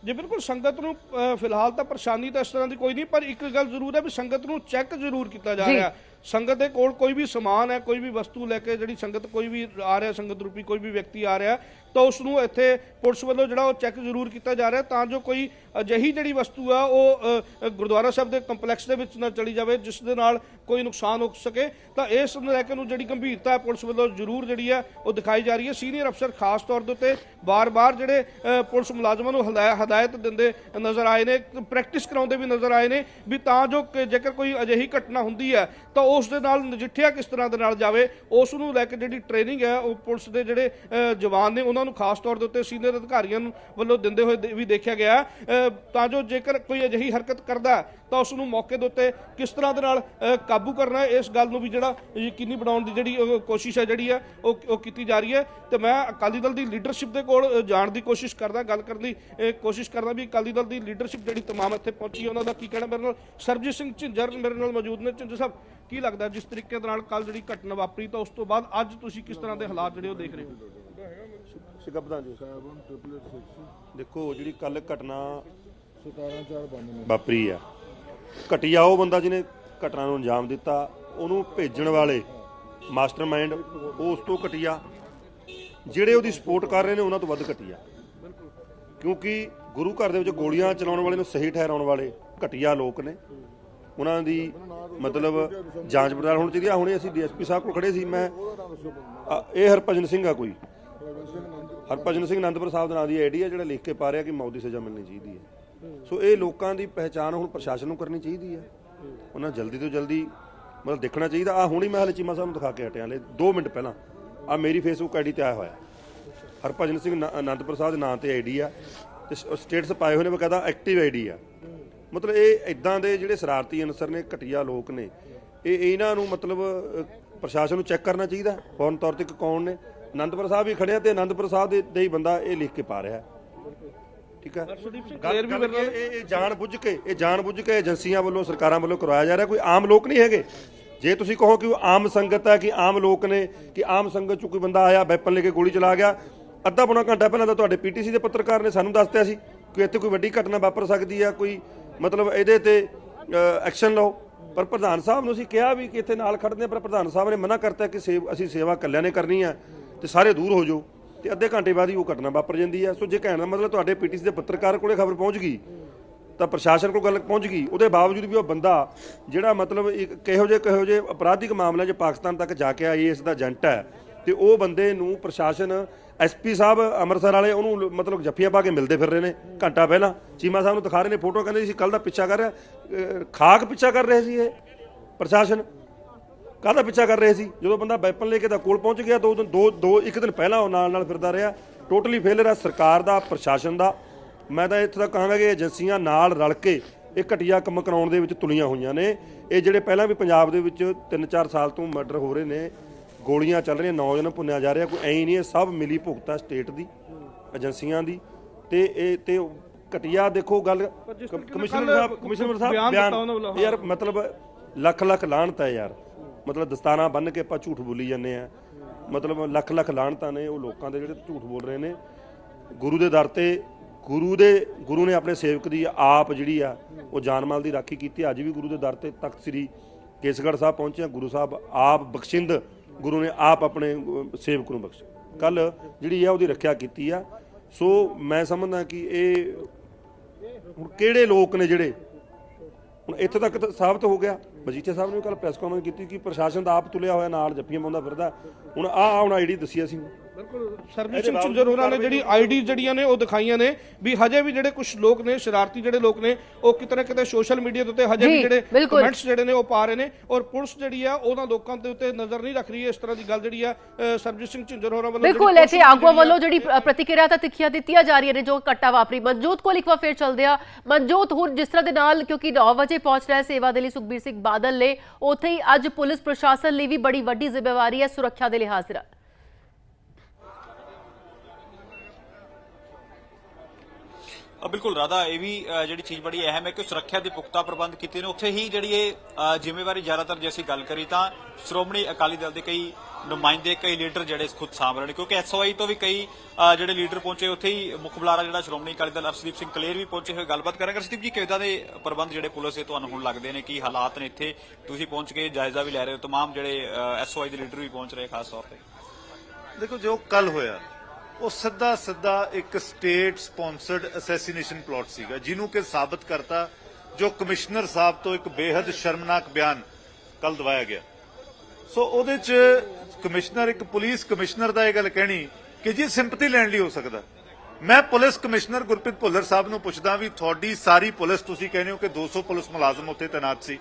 ਜੀ ਬਿਲਕੁਲ ਸੰਗਤ ਨੂੰ ਫਿਲਹਾਲ ਤਾਂ ਪਰੇਸ਼ਾਨੀ ਤਾਂ ਇਸ ਤਰ੍ਹਾਂ ਦੀ ਕੋਈ ਨਹੀਂ ਪਰ ਇੱਕ ਗੱਲ ਜ਼ਰੂਰ ਹੈ ਵੀ ਸੰਗਤ ਨੂੰ ਚੈੱਕ ਜ਼ਰੂਰ ਕੀਤਾ ਜੀ। ਰਿਹਾ ਸੰਗਤ ਦੇ ਕੋਲ ਕੋਈ ਵੀ ਸਮਾਨ ਹੈ ਕੋਈ ਵੀ ਵਸਤੂ ਲੈ ਕੇ ਜਿਹੜੀ ਸੰਗਤ ਕੋਈ ਵੀ ਆ ਰਿਹਾ ਸੰਗਤ ਰੂਪੀ ਕੋਈ ਵੀ ਵਿਅਕਤੀ ਆ ਰਿਹਾ ਤਾਂ ਉਸ ਨੂੰ ਇੱਥੇ ਪੁਲਿਸ ਵੱਲੋਂ ਜਿਹੜਾ ਉਹ ਚੈੱਕ ਜ਼ਰੂਰ ਕੀਤਾ ਜਾ ਰਿਹਾ ਤਾਂ ਜੋ ਕੋਈ ਅਜਿਹੀ ਜਿਹੜੀ ਵਸਤੂ ਆ, ਉਹ ਗੁਰਦੁਆਰਾ ਸਾਹਿਬ ਦੇ ਕੰਪਲੈਕਸ ਦੇ ਵਿੱਚ ਨਾ ਚਲੀ ਜਾਵੇ, ਜਿਸ ਦੇ ਨਾਲ ਕੋਈ ਨੁਕਸਾਨ ਹੋ ਸਕੇ। ਤਾਂ ਇਸ ਨੂੰ ਲੈ ਕੇ ਨੂੰ ਜਿਹੜੀ ਗੰਭੀਰਤਾ ਪੁਲਿਸ ਵੱਲੋਂ ਜ਼ਰੂਰ ਜਿਹੜੀ ਹੈ ਉਹ ਦਿਖਾਈ ਜਾ ਰਹੀ ਹੈ। ਸੀਨੀਅਰ ਅਫਸਰ ਖਾਸ ਤੌਰ ਦੇ ਉੱਤੇ ਬਾਰ-ਬਾਰ ਜਿਹੜੇ ਪੁਲਿਸ ਮੁਲਾਜ਼ਮਾਂ ਨੂੰ ਹਦਾਇ- ਹਦਾਇਤ ਦਿੰਦੇ ਨਜ਼ਰ ਆਏ ਨੇ ਪ੍ਰੈਕਟਿਸ ਕਰਾਉਂਦੇ ਵੀ ਨਜ਼ਰ ਆਏ ਨੇ ਵੀ ਤਾਂ ਜੋ ਜੇਕਰ ਕੋਈ ਅਜਿਹੀ ਘਟਨਾ ਹੁੰਦੀ ਹੈ, ਤਾਂ ਉਸ ਦੇ ਨਾਲ ਨਜਿੱਠਿਆ ਕਿਸ ਤਰ੍ਹਾਂ ਦੇ ਨਾਲ ਜਾਵੇ, ਉਸ ਨੂੰ ਲੈ ਕੇ ਜਿਹੜੀ ਟ੍ਰੇਨਿੰਗ ਹੈ, ਉਹ ਪੁਲਿਸ ਦੇ ਜਿਹੜੇ ਜਵਾਨ ਨੇ, ਉਹਨਾਂ ਨੂੰ ਖਾਸ ਤੌਰ ਦੇ ਉੱਤੇ ਸੀਨੀਅਰ ਅਧਿਕਾਰੀਆਂ ਨੂੰ ਵੱਲੋਂ ਦਿੰਦੇ ਹੋਏ ਵੀ ਦੇਖਿਆ ਗਿਆ। ਤਾਂ ਜੋ ਜੇਕਰ ਕੋਈ ਅਜਿਹੀ ਹਰਕਤ ਕਰਦਾ, ਤਾਂ ਉਸ ਨੂੰ ਮੌਕੇ ਦੇ ਉੱਤੇ ਕਿਸ ਤਰ੍ਹਾਂ ਦੇ ਨਾਲ ਕਾਬੂ ਕਰਨਾ ਇਸ ਗੱਲ ਨੂੰ ਵੀ ਜਿਹੜਾ ਯਕੀਨੀ ਬਣਾਉਣ ਦੀ ਜਿਹੜੀ ਕੋਸ਼ਿਸ਼ ਹੈ ਜਿਹੜੀ ਹੈ, ਉਹ ਕੀਤੀ ਜਾ ਰਹੀ ਹੈ। ਤੇ ਮੈਂ ਅਕਾਲੀ ਦਲ ਦੀ ਲੀਡਰਸ਼ਿਪ ਦੇ ਕੋਲ ਜਾਣ ਦੀ ਕੋਸ਼ਿਸ਼ ਕਰਦਾ, ਗੱਲ ਕਰਨ ਦੀ ਕੋਸ਼ਿਸ਼ ਕਰਦਾ ਵੀ ਅਕਾਲੀ ਦਲ ਦੀ ਲੀਡਰਸ਼ਿਪ ਜਿਹੜੀ ਤਮਾਮ ਇੱਥੇ ਪਹੁੰਚੀ ਹੈ, ਉਹਨਾਂ ਦਾ ਕੀ ਕਹਿਣਾ ਮੇਰੇ ਨਾਲ? ਸਰਬਜੀਤ ਸਿੰਘ ਝਿੰਜਰ ਮੇਰੇ ਨਾਲ ਮੌਜੂਦ ਨੇ। ਝਿੰਜਰ ਸਾਹਿਬ, ਕੀ ਲੱਗਦਾ ਜਿਸ ਤਰੀਕੇ ਦੇ ਨਾਲ ਕੱਲ ਜਿਹੜੀ ਘਟਨਾ ਵਾਪਰੀ, ਤਾਂ ਉਸ ਤੋਂ ਬਾਅਦ ਅੱਜ ਤੁਸੀਂ ਕਿਸ ਤਰ੍ਹਾਂ ਦੇ ਹਾਲਾਤ ਜਿਹੜੇ ਉਹ ਦੇਖ ਰਹੇ ਹੋ? ਸ਼ਿਕਬਦਾਂ ਜੀ ਦੇਖੋ ਜਿਹੜੀ ਕੱਲ ਘਟਨਾ ਵਾਪਰੀ ਆ। ਘਟਿਆ ਉਹ ਬੰਦਾ ਜਿਹਨੇ ਘਟਨਾ ਨੂੰ ਅੰਜਾਮ ਦਿੱਤਾ ਉਹਨੂੰ ਭੇਜਣ ਵਾਲੇ ਮਾਸਟਰਮਾਈਂਡ ਉਹ ਉਸ ਤੋਂ ਘਟਿਆ। ਜਿਹੜੇ ਉਹਦੀ ਸਪੋਰਟ ਕਰ ਰਹੇ ਨੇ ਉਹਨਾਂ ਤੋਂ ਵੱਧ ਘਟਿਆ। ਕਿਉਂਕਿ ਗੁਰੂ ਘਰ ਦੇ ਵਿੱਚ ਗੋਲੀਆਂ ਚਲਾਉਣ ਵਾਲੇ ਨੂੰ ਸਹੀ ਠਹਿਰਾਉਣ ਵਾਲੇ ਘਟਿਆ ਲੋਕ ਨੇ। ਉਹਨਾਂ ਦੀ ਮਤਲਬ ਜਾਂਚ ਪੜਤਾਲ ਹੋਣੀ ਚਾਹੀਦੀ ਆ। ਹੁਣੇ ਅਸੀਂ ਡੀਐਸਪੀ ਸਾਹਿਬ ਕੋਲ ਖੜੇ ਸੀ। ਮੈਂ ਇਹ ਹਰਭਜਨ ਸਿੰਘ ਆ ਕੋਈ। ਹਰਭਜਨ ਸਿੰਘ ਅਨੰਦਪੁਰ ਸਾਹਿਬ ਦੇ ਨਾਂ ਦੀ ਆਈਡੀ ਹੈ ਜਿਹੜਾ ਲਿਖ ਕੇ ਪਾ ਰਿਹਾ ਕਿ ਮੌਤ ਦੀ ਸਜ਼ਾ ਮਿਲਣੀ ਚਾਹੀਦੀ ਹੈ। ਸੋ ਇਹ ਲੋਕਾਂ ਦੀ ਪਹਿਚਾਣ ਹੁਣ ਪ੍ਰਸ਼ਾਸਨ ਨੂੰ ਕਰਨੀ ਚਾਹੀਦੀ ਹੈ। ਉਹਨਾਂ ਜਲਦੀ ਤੋਂ ਜਲਦੀ ਮਤਲਬ ਦੇਖਣਾ ਚਾਹੀਦਾ। ਆ ਹੁਣੀ ਮੈਂ ਹਲੇ ਚੀਮਾ ਸਾਹਿਬ ਨੂੰ ਦਿਖਾ ਕੇ ਹਟਿਆ, ਹਲੇ 2 ਮਿੰਟ ਪਹਿਲਾਂ। ਆ ਮੇਰੀ ਫੇਸਬੁੱਕ ਆਈਡੀ ਤੇ ਆਇਆ ਹੋਇਆ। ਹਰਭਜਨ ਸਿੰਘ ਨ- ਅਨੰਦਪੁਰ ਸਾਹਿਬ ਦੇ ਨਾਂ ਤੇ ਆਈਡੀ ਆ ਤੇ ਸਟੇਟਸ ਪਾਏ ਹੋਏ ਨੇ ਬਕਾਇਦਾ ਐਕਟਿਵ ਆਈਡੀ ਆ। ਮਤਲਬ ਇਹ ਇਦਾਂ ਦੇ ਜਿਹੜੇ ਸ਼ਰਾਰਤੀ ਅਨਸਰ ਨੇ, ਘਟੀਆ ਲੋਕ ਨੇ, ਇਹ ਇਹਨਾਂ ਨੂੰ ਮਤਲਬ ਪ੍ਰਸ਼ਾਸਨ ਨੂੰ ਚੈੱਕ ਕਰਨਾ ਚਾਹੀਦਾ। ਫੌਰਨ ਤੌਰ ਤੇ ਕੌਣ ਨੇ ਅਨੰਦਪੁਰ ਸਾਹਿਬ ਵੀ ਖੜਿਆ ਤੇ ਅਨੰਦਪੁਰ ਸਾਹਿਬ ਦੇ ਦੇ ਹੀ ਬੰਦਾ ਇਹ ਲਿਖ ਕੇ ਪਾ ਰਿਹਾ। ਹੈ। ਠੀਕ ਹੈ ਗੱਲ ਗੱਲ ਨਾਲ ਇਹ ਇਹ ਜਾਣ ਬੁੱਝ ਕੇ ਇਹ ਜਾਣ ਬੁੱਝ ਕੇ ਏਜੰਸੀਆਂ ਵੱਲੋਂ ਸਰਕਾਰਾਂ ਵੱਲੋਂ ਕਰਵਾਇਆ ਜਾ ਰਿਹਾ। ਕੋਈ ਆਮ ਲੋਕ ਨਹੀਂ ਹੈਗੇ। ਜੇ ਤੁਸੀਂ ਕਹੋ ਕਿ ਉਹ ਆਮ ਸੰਗਤ ਹੈ ਕਿ ਆਮ ਲੋਕ ਨੇ ਕਿ ਆਮ ਸੰਗਤ ਚ ਕੋਈ ਬੰਦਾ ਆਇਆ ਵੈਪਨ ਲੈ ਕੇ ਗੋਲੀ ਚਲਾ ਗਿਆ ਅੱਧਾ ਪੌਣਾ ਘੰਟਾ ਪਹਿਲਾਂ ਤਾਂ ਤੁਹਾਡੇ ਪੀਟੀਸੀ ਦੇ ਪੱਤਰਕਾਰ ਨੇ ਸਾਨੂੰ ਦੱਸਦਿਆ ਸੀ ਕਿ ਇੱਥੇ ਕੋਈ ਵੱਡੀ ਘਟਨਾ ਵਾਪਰ ਸਕਦੀ ਆ ਕੋਈ ਮਤਲਬ ਇਹਦੇ ਤੇ ਐਕਸ਼ਨ ਲਓ। ਪਰ ਪ੍ਰਧਾਨ ਸਾਹਿਬ ਨੂੰ ਅਸੀਂ ਕਿਹਾ ਵੀ ਕਿ ਇੱਥੇ ਨਾਲ ਖੜਦੇ ਹਾਂ, ਪਰ ਪ੍ਰਧਾਨ ਸਾਹਿਬ ਨੇ ਮਨਾ ਕਰਤਾ ਕਿ ਸੇਵ ਅਸੀਂ ਸੇਵਾ ਇਕੱਲਿਆਂ ਨੇ ਕਰਨੀ ਆ ਤੇ ਸਾਰੇ ਦੂਰ ਹੋ ਜਾਓ। ਤੇ ਅੱਧੇ ਘੰਟੇ ਬਾਅਦ ਹੀ ਉਹ ਘਟਨਾ ਵਾਪਰ ਜਾਂਦੀ ਹੈ ਸੋ ਜੇ ਕਹਿਣ ਦਾ ਮਤਲਬ ਤੁਹਾਡੇ ਪੀਟੀਸੀ ਦੇ ਪੱਤਰਕਾਰ ਕੋਲੇ ਖਬਰ ਪਹੁੰਚ ਗਈ, ਤਾਂ ਪ੍ਰਸ਼ਾਸਨ ਕੋਲ ਗੱਲ ਪਹੁੰਚ ਗਈ। ਉਹਦੇ ਬਾਵਜੂਦ ਵੀ ਉਹ ਬੰਦਾ ਜਿਹੜਾ ਮਤਲਬ ਇੱਕ ਕਿਹੋ ਜਿਹੇ ਕਿਹੋ ਜਿਹੇ ਅਪਰਾਧਿਕ ਮਾਮਲਿਆਂ 'ਚ ਪਾਕਿਸਤਾਨ ਤੱਕ ਜਾ ਕੇ ਆਈ, ਇਸ ਦਾ ਏਜੰਟ ਹੈ। ਤੇ ਉਹ ਬੰਦੇ ਨੂੰ ਪ੍ਰਸ਼ਾਸਨ ਐਸਪੀ ਸਾਹਿਬ ਅੰਮ੍ਰਿਤਸਰ ਵਾਲੇ ਉਹਨੂੰ ਮਤਲਬ ਜੱਫੀਆਂ ਪਾ ਕੇ ਮਿਲਦੇ ਫਿਰ ਰਹੇ ਨੇ ਘੰਟਾ ਪਹਿਲਾਂ। ਚੀਮਾ ਸਾਹਿਬ ਨੂੰ ਦਿਖਾ ਰਹੇ ਨੇ ਫੋਟੋ ਕਹਿੰਦੇ ਸੀ ਕੱਲ ਦਾ ਪਿੱਛਾ ਕਰ ਰਿਹਾ ਖਾਕ ਪਿੱਛਾ ਕਰ ਰਹੇ ਸੀ ਇਹ। ਪ੍ਰਸ਼ਾਸਨ ਕਾਹਦਾ ਪਿੱਛਾ ਕਰ ਰਹੇ ਸੀ? ਜਦੋਂ ਬੰਦਾ ਵੈਪਨ ਲੈ ਕੇ ਤਾਂ ਕੋਲ ਪਹੁੰਚ ਗਿਆ ਦੋ ਦਿਨ ਦੋ ਦੋ ਇੱਕ ਦਿਨ ਪਹਿਲਾਂ ਉਹ ਨਾਲ ਨਾਲ ਫਿਰਦਾ ਰਿਹਾ। ਟੋਟਲੀ ਫੇਲਰ ਹੈ ਸਰਕਾਰ ਦਾ ਪ੍ਰਸ਼ਾਸਨ ਦਾ। ਮੈਂ ਤਾਂ ਇੱਥੇ ਤੱਕ ਕਹਾਂਗਾ ਕਿ ਏਜੰਸੀਆਂ ਨਾਲ ਰਲ ਕੇ ਇਹ ਘਟੀਆ ਕੰਮ ਕਰਾਉਣ ਦੇ ਵਿੱਚ ਤੁਲੀਆਂ ਹੋਈਆਂ ਨੇ। ਇਹ ਜਿਹੜੇ ਪਹਿਲਾਂ ਵੀ ਪੰਜਾਬ ਦੇ ਵਿੱਚ 3-4 ਸਾਲ ਤੋਂ ਮਰਡਰ ਹੋ ਰਹੇ ਨੇ ਗੋਲੀਆਂ ਚੱਲ ਰਹੀਆਂ ਨੌਜਵਾਨ ਭੁੰਨਿਆ ਜਾ ਰਿਹਾ ਕੋਈ ਐਂ ਨਹੀਂ ਇਹ ਸਭ ਮਿਲੀ ਭੁਗਤਾ ਸਟੇਟ ਦੀ ਏਜੰਸੀਆਂ ਦੀ। ਤੇ ਇਹ ਤੇ ਘਟੀਆ ਦੇਖੋ ਗੱਲ ਕਮਿਸ਼ਨਰ ਸਾਹਿਬ ਕਮਿਸ਼ਨਰ ਸਾਹਿਬ ਬਿਆਨ। ਯਾਰ ਮਤਲਬ ਲੱਖ ਲੱਖ ਲਾਹਣਤ ਹੈ ਯਾਰ। ਮਤਲਬ ਦਸਤਾਨਾ ਬੰਨ ਕੇ ਆਪਾਂ ਝੂਠ ਬੋਲੀ ਜਾਂਦੇ ਆ। ਮਤਲਬ ਲੱਖ ਲੱਖ ਲਾਹਣਤਾਂ ਨੇ ਉਹ ਲੋਕਾਂ ਦੇ ਜਿਹੜੇ ਝੂਠ ਬੋਲ ਰਹੇ ਨੇ। ਗੁਰੂ ਦੇ ਦਰ ਤੇ ਗੁਰੂ ਦੇ, ਗੁਰੂ ਨੇ ਆਪਣੇ ਸੇਵਕ ਦੀ ਆਪ ਜਿਹੜੀ ਆ, ਉਹ ਜਾਨ ਮਾਲ ਦੀ ਰਾਖੀ ਕੀਤੀ। ਅੱਜ ਵੀ ਗੁਰੂ ਦੇ ਦਰ ਤੇ ਤਖਤ ਸ੍ਰੀ ਕੇਸਗੜ੍ਹ ਸਾਹਿਬ ਪਹੁੰਚਿਆ ਗੁਰੂ ਸਾਹਿਬ ਆਪ ਬਖਸ਼ਿੰਦ, ਗੁਰੂ ਨੇ ਆਪ ਆਪਣੇ ਸੇਵਕ ਨੂੰ ਬਖਸ਼ ਕੱਲ ਜਿਹੜੀ ਆ ਉਹਦੀ ਰੱਖਿਆ ਕੀਤੀ ਆ। ਸੋ ਮੈਂ ਸਮਝਦਾ ਕਿ ਇਹ ਹੁਣ ਕਿਹੜੇ ਲੋਕ ਨੇ ਜਿਹੜੇ? ਹੁਣ ਇੱਥੇ ਤੱਕ ਤਾਂ ਸਾਬਤ ਹੋ ਗਿਆ। ਮਜੀਠੀਆ ਸਾਹਿਬ ਨੇ ਵੀ ਕੱਲ ਪ੍ਰੈਸ ਕਾਨਫਰੰਸ ਕੀਤੀ ਕਿ ਪ੍ਰਸ਼ਾਸਨ ਦਾ ਆਪ ਤੁਲਿਆ ਹੋਇਆ ਨਾਲ ਜੱਫੀਆਂ ਪਾਉਂਦਾ ਫਿਰਦਾ। ਹੁਣ ਆਹ ਹੁਣ ਆਈਡੀ ਦੱਸੀ ਅਸੀਂ। ਬਿਲਕੁਲ ਸਰਬਜੀਤ ਸਿੰਘ ਝੁੰਜਰ ਹੋਰਾਂ ਨੇ ਜਿਹੜੀ ਆਈਡੀ ਜਿਹੜੀਆਂ ਨੇ ਉਹ ਦਿਖਾਈਆਂ ਨੇ ਵੀ ਹਜੇ ਵੀ ਜਿਹੜੇ ਕੁਝ ਲੋਕ ਨੇ ਸ਼ਰਾਰਤੀ ਜਿਹੜੇ ਲੋਕ ਨੇ ਉਹ ਕਿਤੇ ਨਾ ਕਿਤੇ ਸੋਸ਼ਲ ਮੀਡੀਆ ਦੇ ਉੱਤੇ ਹਜੇ ਵੀ ਜਿਹੜੇ। ਕਮੈਂਟਸ ਜਿਹੜੇ ਨੇ ਉਹ ਪਾ ਰਹੇ ਨੇ ਔਰ ਪੁਲਿਸ ਜਿਹੜੀ ਆ ਉਹਨਾਂ ਲੋਕਾਂ ਦੇ ਉੱਤੇ ਨਜ਼ਰ ਨਹੀਂ ਰੱਖ ਰਹੀ ਇਸ ਤਰ੍ਹਾਂ ਦੀ ਗੱਲ ਜਿਹੜੀ ਆ ਸਰਬਜੀਤ ਸਿੰਘ ਝੁੰਜਰ ਹੋਰਾਂ ਵੱਲੋਂ ਬਿਲਕੁਲ ਇੱਥੇ ਆਗੂਆਂ ਵੱਲੋਂ ਜਿਹੜੀ ਪ੍ਰ- ਪ੍ਰਤੀਕਿਰਿਆ ਤਾਂ ਤਿੱਖੀਆਂ ਦਿੱਤੀਆਂ ਜਾ ਰਹੀਆਂ ਨੇ ਜੋ ਕੱਟਾ ਵਾਪਰੀ। ਮਨਜੋਤ ਕੋਲ ਇੱਕ ਵਾਰ ਫੇਰ ਚੱਲਦੇ ਆ ਮਨਜੋਤ ਹੁਣ ਜਿਸ ਤਰ੍ਹਾਂ ਦੇ ਨਾਲ ਕਿਉਂਕਿ 9 ਵਜੇ ਪਹੁੰਚ ਰਿਹਾ ਹੈ ਸੇਵਾ ਦੇ ਲਈ ਸੁਖਬੀਰ ਸਿੰਘ ਬਾਦਲ ਨੇ ਉੱਥੇ ਹੀ ਅੱਜ ਪੁਲਿਸ ਪ੍ਰਸ਼ਾਸਨ ਲਈ ਵੀ ਬੜੀ ਵੱਡੀ ਜ਼ਿੰਮੇਵਾਰੀ ਹੈ ਸੁਰੱਖਿਆ ਦੇ ਲਿਹਾਜ਼ ਨਾਲ। ਬਿਲਕੁਲ ਰਾਧਾ ਇਹ ਵੀ ਅ, ਜਿਹੜੀ ਚੀਜ਼ ਬੜੀ ਅਹਿਮ ਹੈ ਕਿ ਸੁਰੱਖਿਆ ਦੇ ਪੁਖਤਾ ਪ੍ਰਬੰਧ ਕੀਤੇ ਨੇ ਉੱਥੇ ਹੀ ਜਿਹੜੀ ਇਹ ਅ, ਜ਼ਿੰਮੇਵਾਰੀ ਜ਼ਿਆਦਾਤਰ ਜੇ ਅਸੀਂ ਗੱਲ ਕਰੀ ਤਾਂ ਸ਼੍ਰੋਮਣੀ ਅਕਾਲੀ ਦਲ ਦੇ ਕਈ ਨੁਮਾਇੰਦੇ ਕਈ ਲੀਡਰ ਜਿਹੜੇ ਖੁਦ ਸਾਂਭ ਰਹੇ ਨੇ ਕਿਉਂਕਿ ਐਸਓਆਈ ਤੋਂ ਵੀ ਕਈ ਅ, ਜਿਹੜੇ ਲੀਡਰ ਪਹੁੰਚੇ ਉੱਥੇ ਹੀ ਮੁੱਖ ਬੁਲਾਰਾ ਜਿਹੜਾ ਸ਼੍ਰੋਮਣੀ ਅਕਾਲੀ ਦਲ ਅਰਸ਼ਦੀਪ ਸਿੰਘ ਕਲੇਰ ਵੀ ਪਹੁੰਚੇ ਹੋਏ ਗੱਲਬਾਤ ਕਰਾਂਗੇ ਅਰਸ਼ਦੀਪ ਜੀ ਕਿਦਾਂ ਦੇ ਪ੍ਰਬੰਧ ਜਿਹੜੇ ਪੁਲਿਸ ਦੇ ਤੁਹਾਨੂੰ ਹੁਣ ਲੱਗਦੇ ਨੇ ਕੀ ਹਾਲਾਤ ਨੇ ਇੱਥੇ ਤੁਸੀਂ ਪਹੁੰਚ ਕੇ ਜਾਇਜ਼ਾ ਵੀ ਲੈ ਰਹੇ ਹੋ तमाम ਜਿਹੜੇ ਐਸਓਆਈ ਦੇ ਲੀਡਰ ਵੀ ਪਹੁੰਚ ਰਹੇ ਖਾਸ ਤੌਰ ਤੇ ਦੇਖੋ ਜੋ ਕੱਲ ਹੋਇਆ ਉਹ ਸਿੱਧਾ ਸਿੱਧਾ ਇੱਕ ਸਟੇਟ ਸਪਾਂਸਰਡ ਅਸੈਸੀਨੇਸ਼ਨ ਪਲਾਟ ਸੀਗਾ, ਜਿਹਨੂੰ ਕਿ ਸਾਬਤ ਕਰਤਾ, ਜੋ ਕਮਿਸ਼ਨਰ ਸਾਹਿਬ ਤੋਂ ਇੱਕ ਬੇहद ਸ਼ਰਮਨਾਕ ਬਿਆਨ ਕੱਲ ਦਵਾਇਆ ਗਿਆ। ਸੋ ਉਹਦੇ ਚ ਕਮਿਸ਼ਨਰ, ਇੱਕ ਪੁਲਿਸ ਕਮਿਸ਼ਨਰ ਦਾ ਇਹ ਗੱਲ ਕਹਿਣੀ ਕਿ ਜੀ ਸਿੰਪਥੀ ਲੈਣ ਲਈ ਹੋ ਸਕਦਾ। ਮੈਂ ਪੁਲਿਸ ਕਮਿਸ਼ਨਰ ਗੁਰਪ੍ਰੀਤ ਭੁੱਲਰ ਸਾਹਿਬ ਨੂੰ ਪੁੱਛਦਾ ਵੀ ਤੁਹਾਡੀ ਸਾਰੀ ਪੁਲਿਸ, ਤੁਸੀਂ ਕਹਿੰਦੇ ਹੋ ਕਿ 200 ਪੁਲਿਸ ਮੁਲਾਜ਼ਮ ਉੱਥੇ ਤੈਨਾਤ ਸੀ।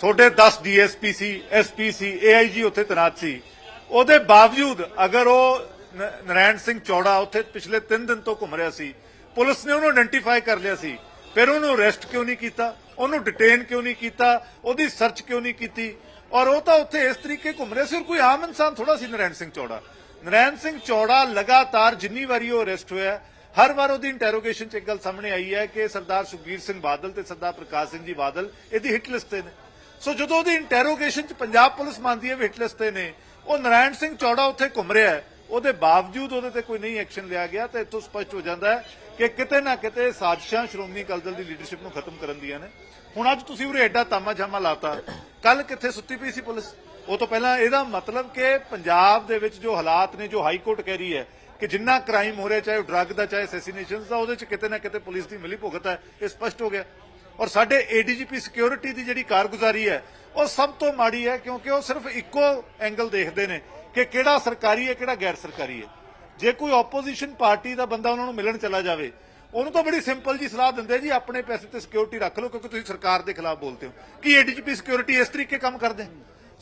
ਤੁਹਾਡੇ 10 ਡੀਐਸਪੀ ਸੀ ਐਸਪੀ ਸੀ ਏਆਈਜੀ ਉੱਥੇ ਤੈਨਾਤ ਸੀ। ਉਹਦੇ ਬਾਵਜੂਦ ਅਗਰ ਉਹ ਨ- ਨਰਾਇਣ ਸਿੰਘ ਚੌੜਾ ਉੱਥੇ ਪਿਛਲੇ 3 ਦਿਨ ਤੋਂ ਘੁੰਮ ਰਿਹਾ ਸੀ। ਪੁਲਿਸ ਨੇ ਉਹਨੂੰ ਆਇਡੈਂਟੀਫਾਈ ਕਰ ਲਿਆ ਸੀ। ਫਿਰ ਉਹਨੂੰ ਅਰੈਸਟ ਕਿਉਂ ਨਹੀਂ ਕੀਤਾ? ਉਹਨੂੰ ਡਿਟੇਨ ਕਿਉਂ ਨਹੀਂ ਕੀਤਾ? ਉਹਦੀ ਸਰਚ ਕਿਉਂ ਨਹੀਂ ਕੀਤੀ? ਔਰ ਉਹ ਤਾਂ ਉੱਥੇ ਇਸ ਤਰੀਕੇ ਘੁੰਮ ਰਿਹਾ ਸੀ ਔਰ ਕੋਈ ਆਮ ਇਨਸਾਨ ਥੋੜਾ ਸੀ ਨਰਾਇਣ ਸਿੰਘ ਚੌੜਾ। ਨਰਾਇਣ ਸਿੰਘ ਚੌੜਾ ਲਗਾਤਾਰ ਜਿੰਨੀ ਵਾਰੀ ਉਹ ਅਰੈਸਟ ਹੋਇਆ, ਹਰ ਵਾਰ ਉਹਦੀ ਇੰਟਰੋਗੇਸ਼ਨ 'ਚ ਇੱਕ ਗੱਲ ਸਾਹਮਣੇ ਆਈ ਹੈ ਕਿ ਸਰਦਾਰ ਸੁਖਬੀਰ ਸਿੰਘ ਬਾਦਲ ਤੇ ਸਰਦਾਰ ਪ੍ਰਕਾਸ਼ ਸਿੰਘ ਜੀ ਬਾਦਲ ਇਹਦੀ ਹਿੱਟ ਲਿਸਟ ਤੇ ਨੇ। ਸੋ ਜਦੋਂ ਉਹਦੀ ਇੰਟਰੋਗੇਸ਼ਨ 'ਚ ਪੰਜਾਬ ਪੁਲਿਸ ਮੰਨਦੀ ਹੈ ਵੀ ਹਿੱਟ ਲਿਸਟ ਤੇ ਨੇ, ਉਹ ਨਰਾਇਣ ਸਿੰਘ ਚੌੜਾ ਉੱਥੇ ਘੁੰਮ ਰਿਹਾ ਹੈ। ਉਹਦੇ ਬਾਵਜੂਦ ਉਹਦੇ ਤੇ ਕੋਈ ਨਹੀਂ ਐਕਸ਼ਨ ਲਿਆ ਗਿਆ ਤਾਂ ਇੱਥੋਂ ਸਪਸ਼ਟ ਹੋ ਜਾਂਦਾ ਹੈ ਕਿ ਕਿਤੇ ਨਾ ਕਿਤੇ ਸਾਜ਼ਿਸ਼ਾਂ ਸ਼੍ਰੋਮਣੀ ਅਕਾਲੀ ਦਲ ਦੀ ਲੀਡਰਸ਼ਿਪ ਨੂੰ ਖਤਮ ਕਰਨ ਦੀਆਂ ਨੇ। ਹੁਣ ਅੱਜ ਤੁਸੀਂ ਉਰੇ ਐਡਾ ਤਾਮਾ ਜਾਮਾ ਲਾਤਾ। ਕੱਲ ਕਿੱਥੇ ਸੁੱਤੀ ਪਈ ਸੀ ਪੁਲਿਸ? ਉਹ ਤੋਂ ਪਹਿਲਾਂ ਇਹਦਾ ਮਤਲਬ ਕਿ ਪੰਜਾਬ ਦੇ ਵਿੱਚ ਜੋ ਹਾਲਾਤ ਨੇ, ਜੋ ਹਾਈ ਕੋਰਟ ਕਹਿ ਰਹੀ ਹੈ ਕਿ ਜਿੰਨਾ ਕ੍ਰਾਈਮ ਹੋ ਰਿਹਾ, ਚਾਹੇ ਉਹ ਡਰੱਗ ਦਾ, ਚਾਹੇ ਅਸੈਸੀਨੇਸ਼ਨਸ ਦਾ, ਉਹਦੇ ਚ ਕਿਤੇ ਨਾ ਕਿਤੇ ਪੁਲਿਸ ਦੀ ਮਿਲੀ ਭੁਗਤ ਹੈ। ਇਹ ਸਪਸ਼ਟ ਹੋ ਗਿਆ। ਔਰ ਸਾਡੇ ਏਡੀਜੀਪੀ ਸਿਕਿਉਰਿਟੀ ਦੀ ਜਿਹੜੀ ਕਾਰਗੁਜ਼ਾਰੀ ਹੈ, ਉਹ ਸਭ ਤੋਂ ਮਾੜੀ ਹੈ ਕਿਉਂਕਿ ਉਹ ਸਿਰਫ ਇੱਕੋ ਐਂਗਲ ਦੇਖਦੇ ਨੇ। ਕਿ ਕਿਹੜਾ ਸਰਕਾਰੀ ਹੈ, ਕਿਹੜਾ ਗੈਰ ਸਰਕਾਰੀ ਹੈ। ਜੇ ਕੋਈ ਆਪੋਜੀਸ਼ਨ ਪਾਰਟੀ ਦਾ ਬੰਦਾ ਉਹਨਾਂ ਨੂੰ ਮਿਲਣ ਚਲਾ ਜਾਵੇ, ਉਹਨੂੰ ਤਾਂ ਬੜੀ ਸਿੰਪਲ ਜੀ ਸਲਾਹ ਦਿੰਦੇ ਜੀ, ਆਪਣੇ ਪੈਸੇ ਤੇ ਸਿਕਿਉਰਿਟੀ ਰੱਖ ਲਓ, ਕਿਉਂਕਿ ਤੁਸੀਂ ਸਰਕਾਰ ਦੇ ਖਿਲਾਫ ਬੋਲਦੇ ਹੋ। ਕੀ ਏਡੀਜੀਪੀ ਸਿਕਿਉਰਿਟੀ ਇਸ ਤਰੀਕੇ ਕੰਮ ਕਰਦੇ?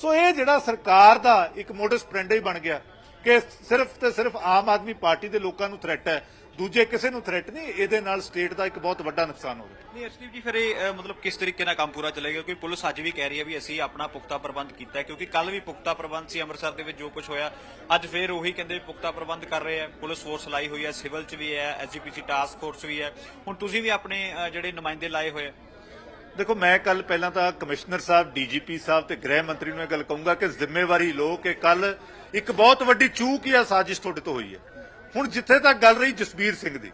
ਸੋ ਇਹ ਜਿਹੜਾ ਸਰਕਾਰ ਦਾ ਇੱਕ ਮੋਡਸ ਪ੍ਰੈਂਡਾ ਹੀ ਬਣ ਗਿਆ, ਕਿ ਸਿਰਫ ਤੇ ਸਿਰਫ ਆਮ ਆਦਮੀ ਪਾਰਟੀ ਦੇ ਲੋਕਾਂ ਨੂੰ ਥ੍ਰੈਟ ਹੈ ਦੂਜੇ ਕਿਸੇ ਨੂੰ ਥ੍ਰੈਟ ਨਹੀਂ ਇਹਦੇ ਨਾਲ ਸਟੇਟ ਦਾ ਇੱਕ ਬਹੁਤ ਵੱਡਾ ਨੁਕਸਾਨ ਹੋਵੇ ਨਹੀਂ ਅਰਸ਼ਦੀਪ ਜੀ ਫਿਰ ਇਹ ਮਤਲਬ ਕਿਸ ਤਰੀਕੇ ਨਾਲ ਕੰਮ ਪੂਰਾ ਚੱਲੇਗਾ? ਕਿਉਂਕਿ ਪੁਲਿਸ ਅੱਜ ਵੀ ਕਹਿ ਰਹੀ ਹੈ ਵੀ ਅਸੀਂ ਆਪਣਾ ਪੁਖਤਾ ਪ੍ਰਬੰਧ ਕੀਤਾ ਹੈ ਕਿਉਂਕਿ ਕੱਲ ਵੀ ਪੁਖਤਾ ਪ੍ਰਬੰਧ ਸੀ ਅੰਮ੍ਰਿਤਸਰ ਦੇ ਵਿੱਚ ਜੋ ਕੁਝ ਹੋਇਆ। ਅੱਜ ਫੇਰ ਉਹੀ ਕਹਿੰਦੇ ਪੁਖਤਾ ਪ੍ਰਬੰਧ ਕਰ ਰਹੇ ਆ ਪੁਲਿਸ ਫੋਰਸ ਲਾਈ ਹੋਈ ਹੈ ਸਿਵਲ ਚ ਵੀ ਹੈ ਐਸਜੀਪੀਸੀ ਟਾਸਕ ਫੋਰਸ ਵੀ ਹੈ। ਹੁਣ ਤੁਸੀਂ ਵੀ ਆਪਣੇ ਜਿਹੜੇ ਨੁਮਾਇੰਦੇ ਲਾਏ ਹੋਏ ਆ। ਦੇਖੋ ਮੈਂ ਕੱਲ ਪਹਿਲਾਂ ਤਾਂ ਕਮਿਸ਼ਨਰ ਸਾਹਿਬ ਡੀਜੀਪੀ ਸਾਹਿਬ ਤੇ ਗ੍ਰਹਿ ਮੰਤਰੀ ਨੂੰ ਇਹ ਗੱਲ ਕਹੂੰਗਾ ਕਿ ਜ਼ਿੰਮੇਵਾਰੀ ਲਓ ਕਿ ਕੱਲ ਇੱਕ ਬਹੁਤ ਵੱਡੀ ਚੂਕ ਜਾਂ ਸਾਜ਼ਿਸ਼ ਤੁਹਾਡੇ ਤੋਂ ਹੋਈ ਹੈ। ਹੁਣ ਜਿੱਥੇ ਤੱਕ ਗੱਲ ਰਹੀ ਜਸਬੀਰ ਸਿੰਘ ਦੀ।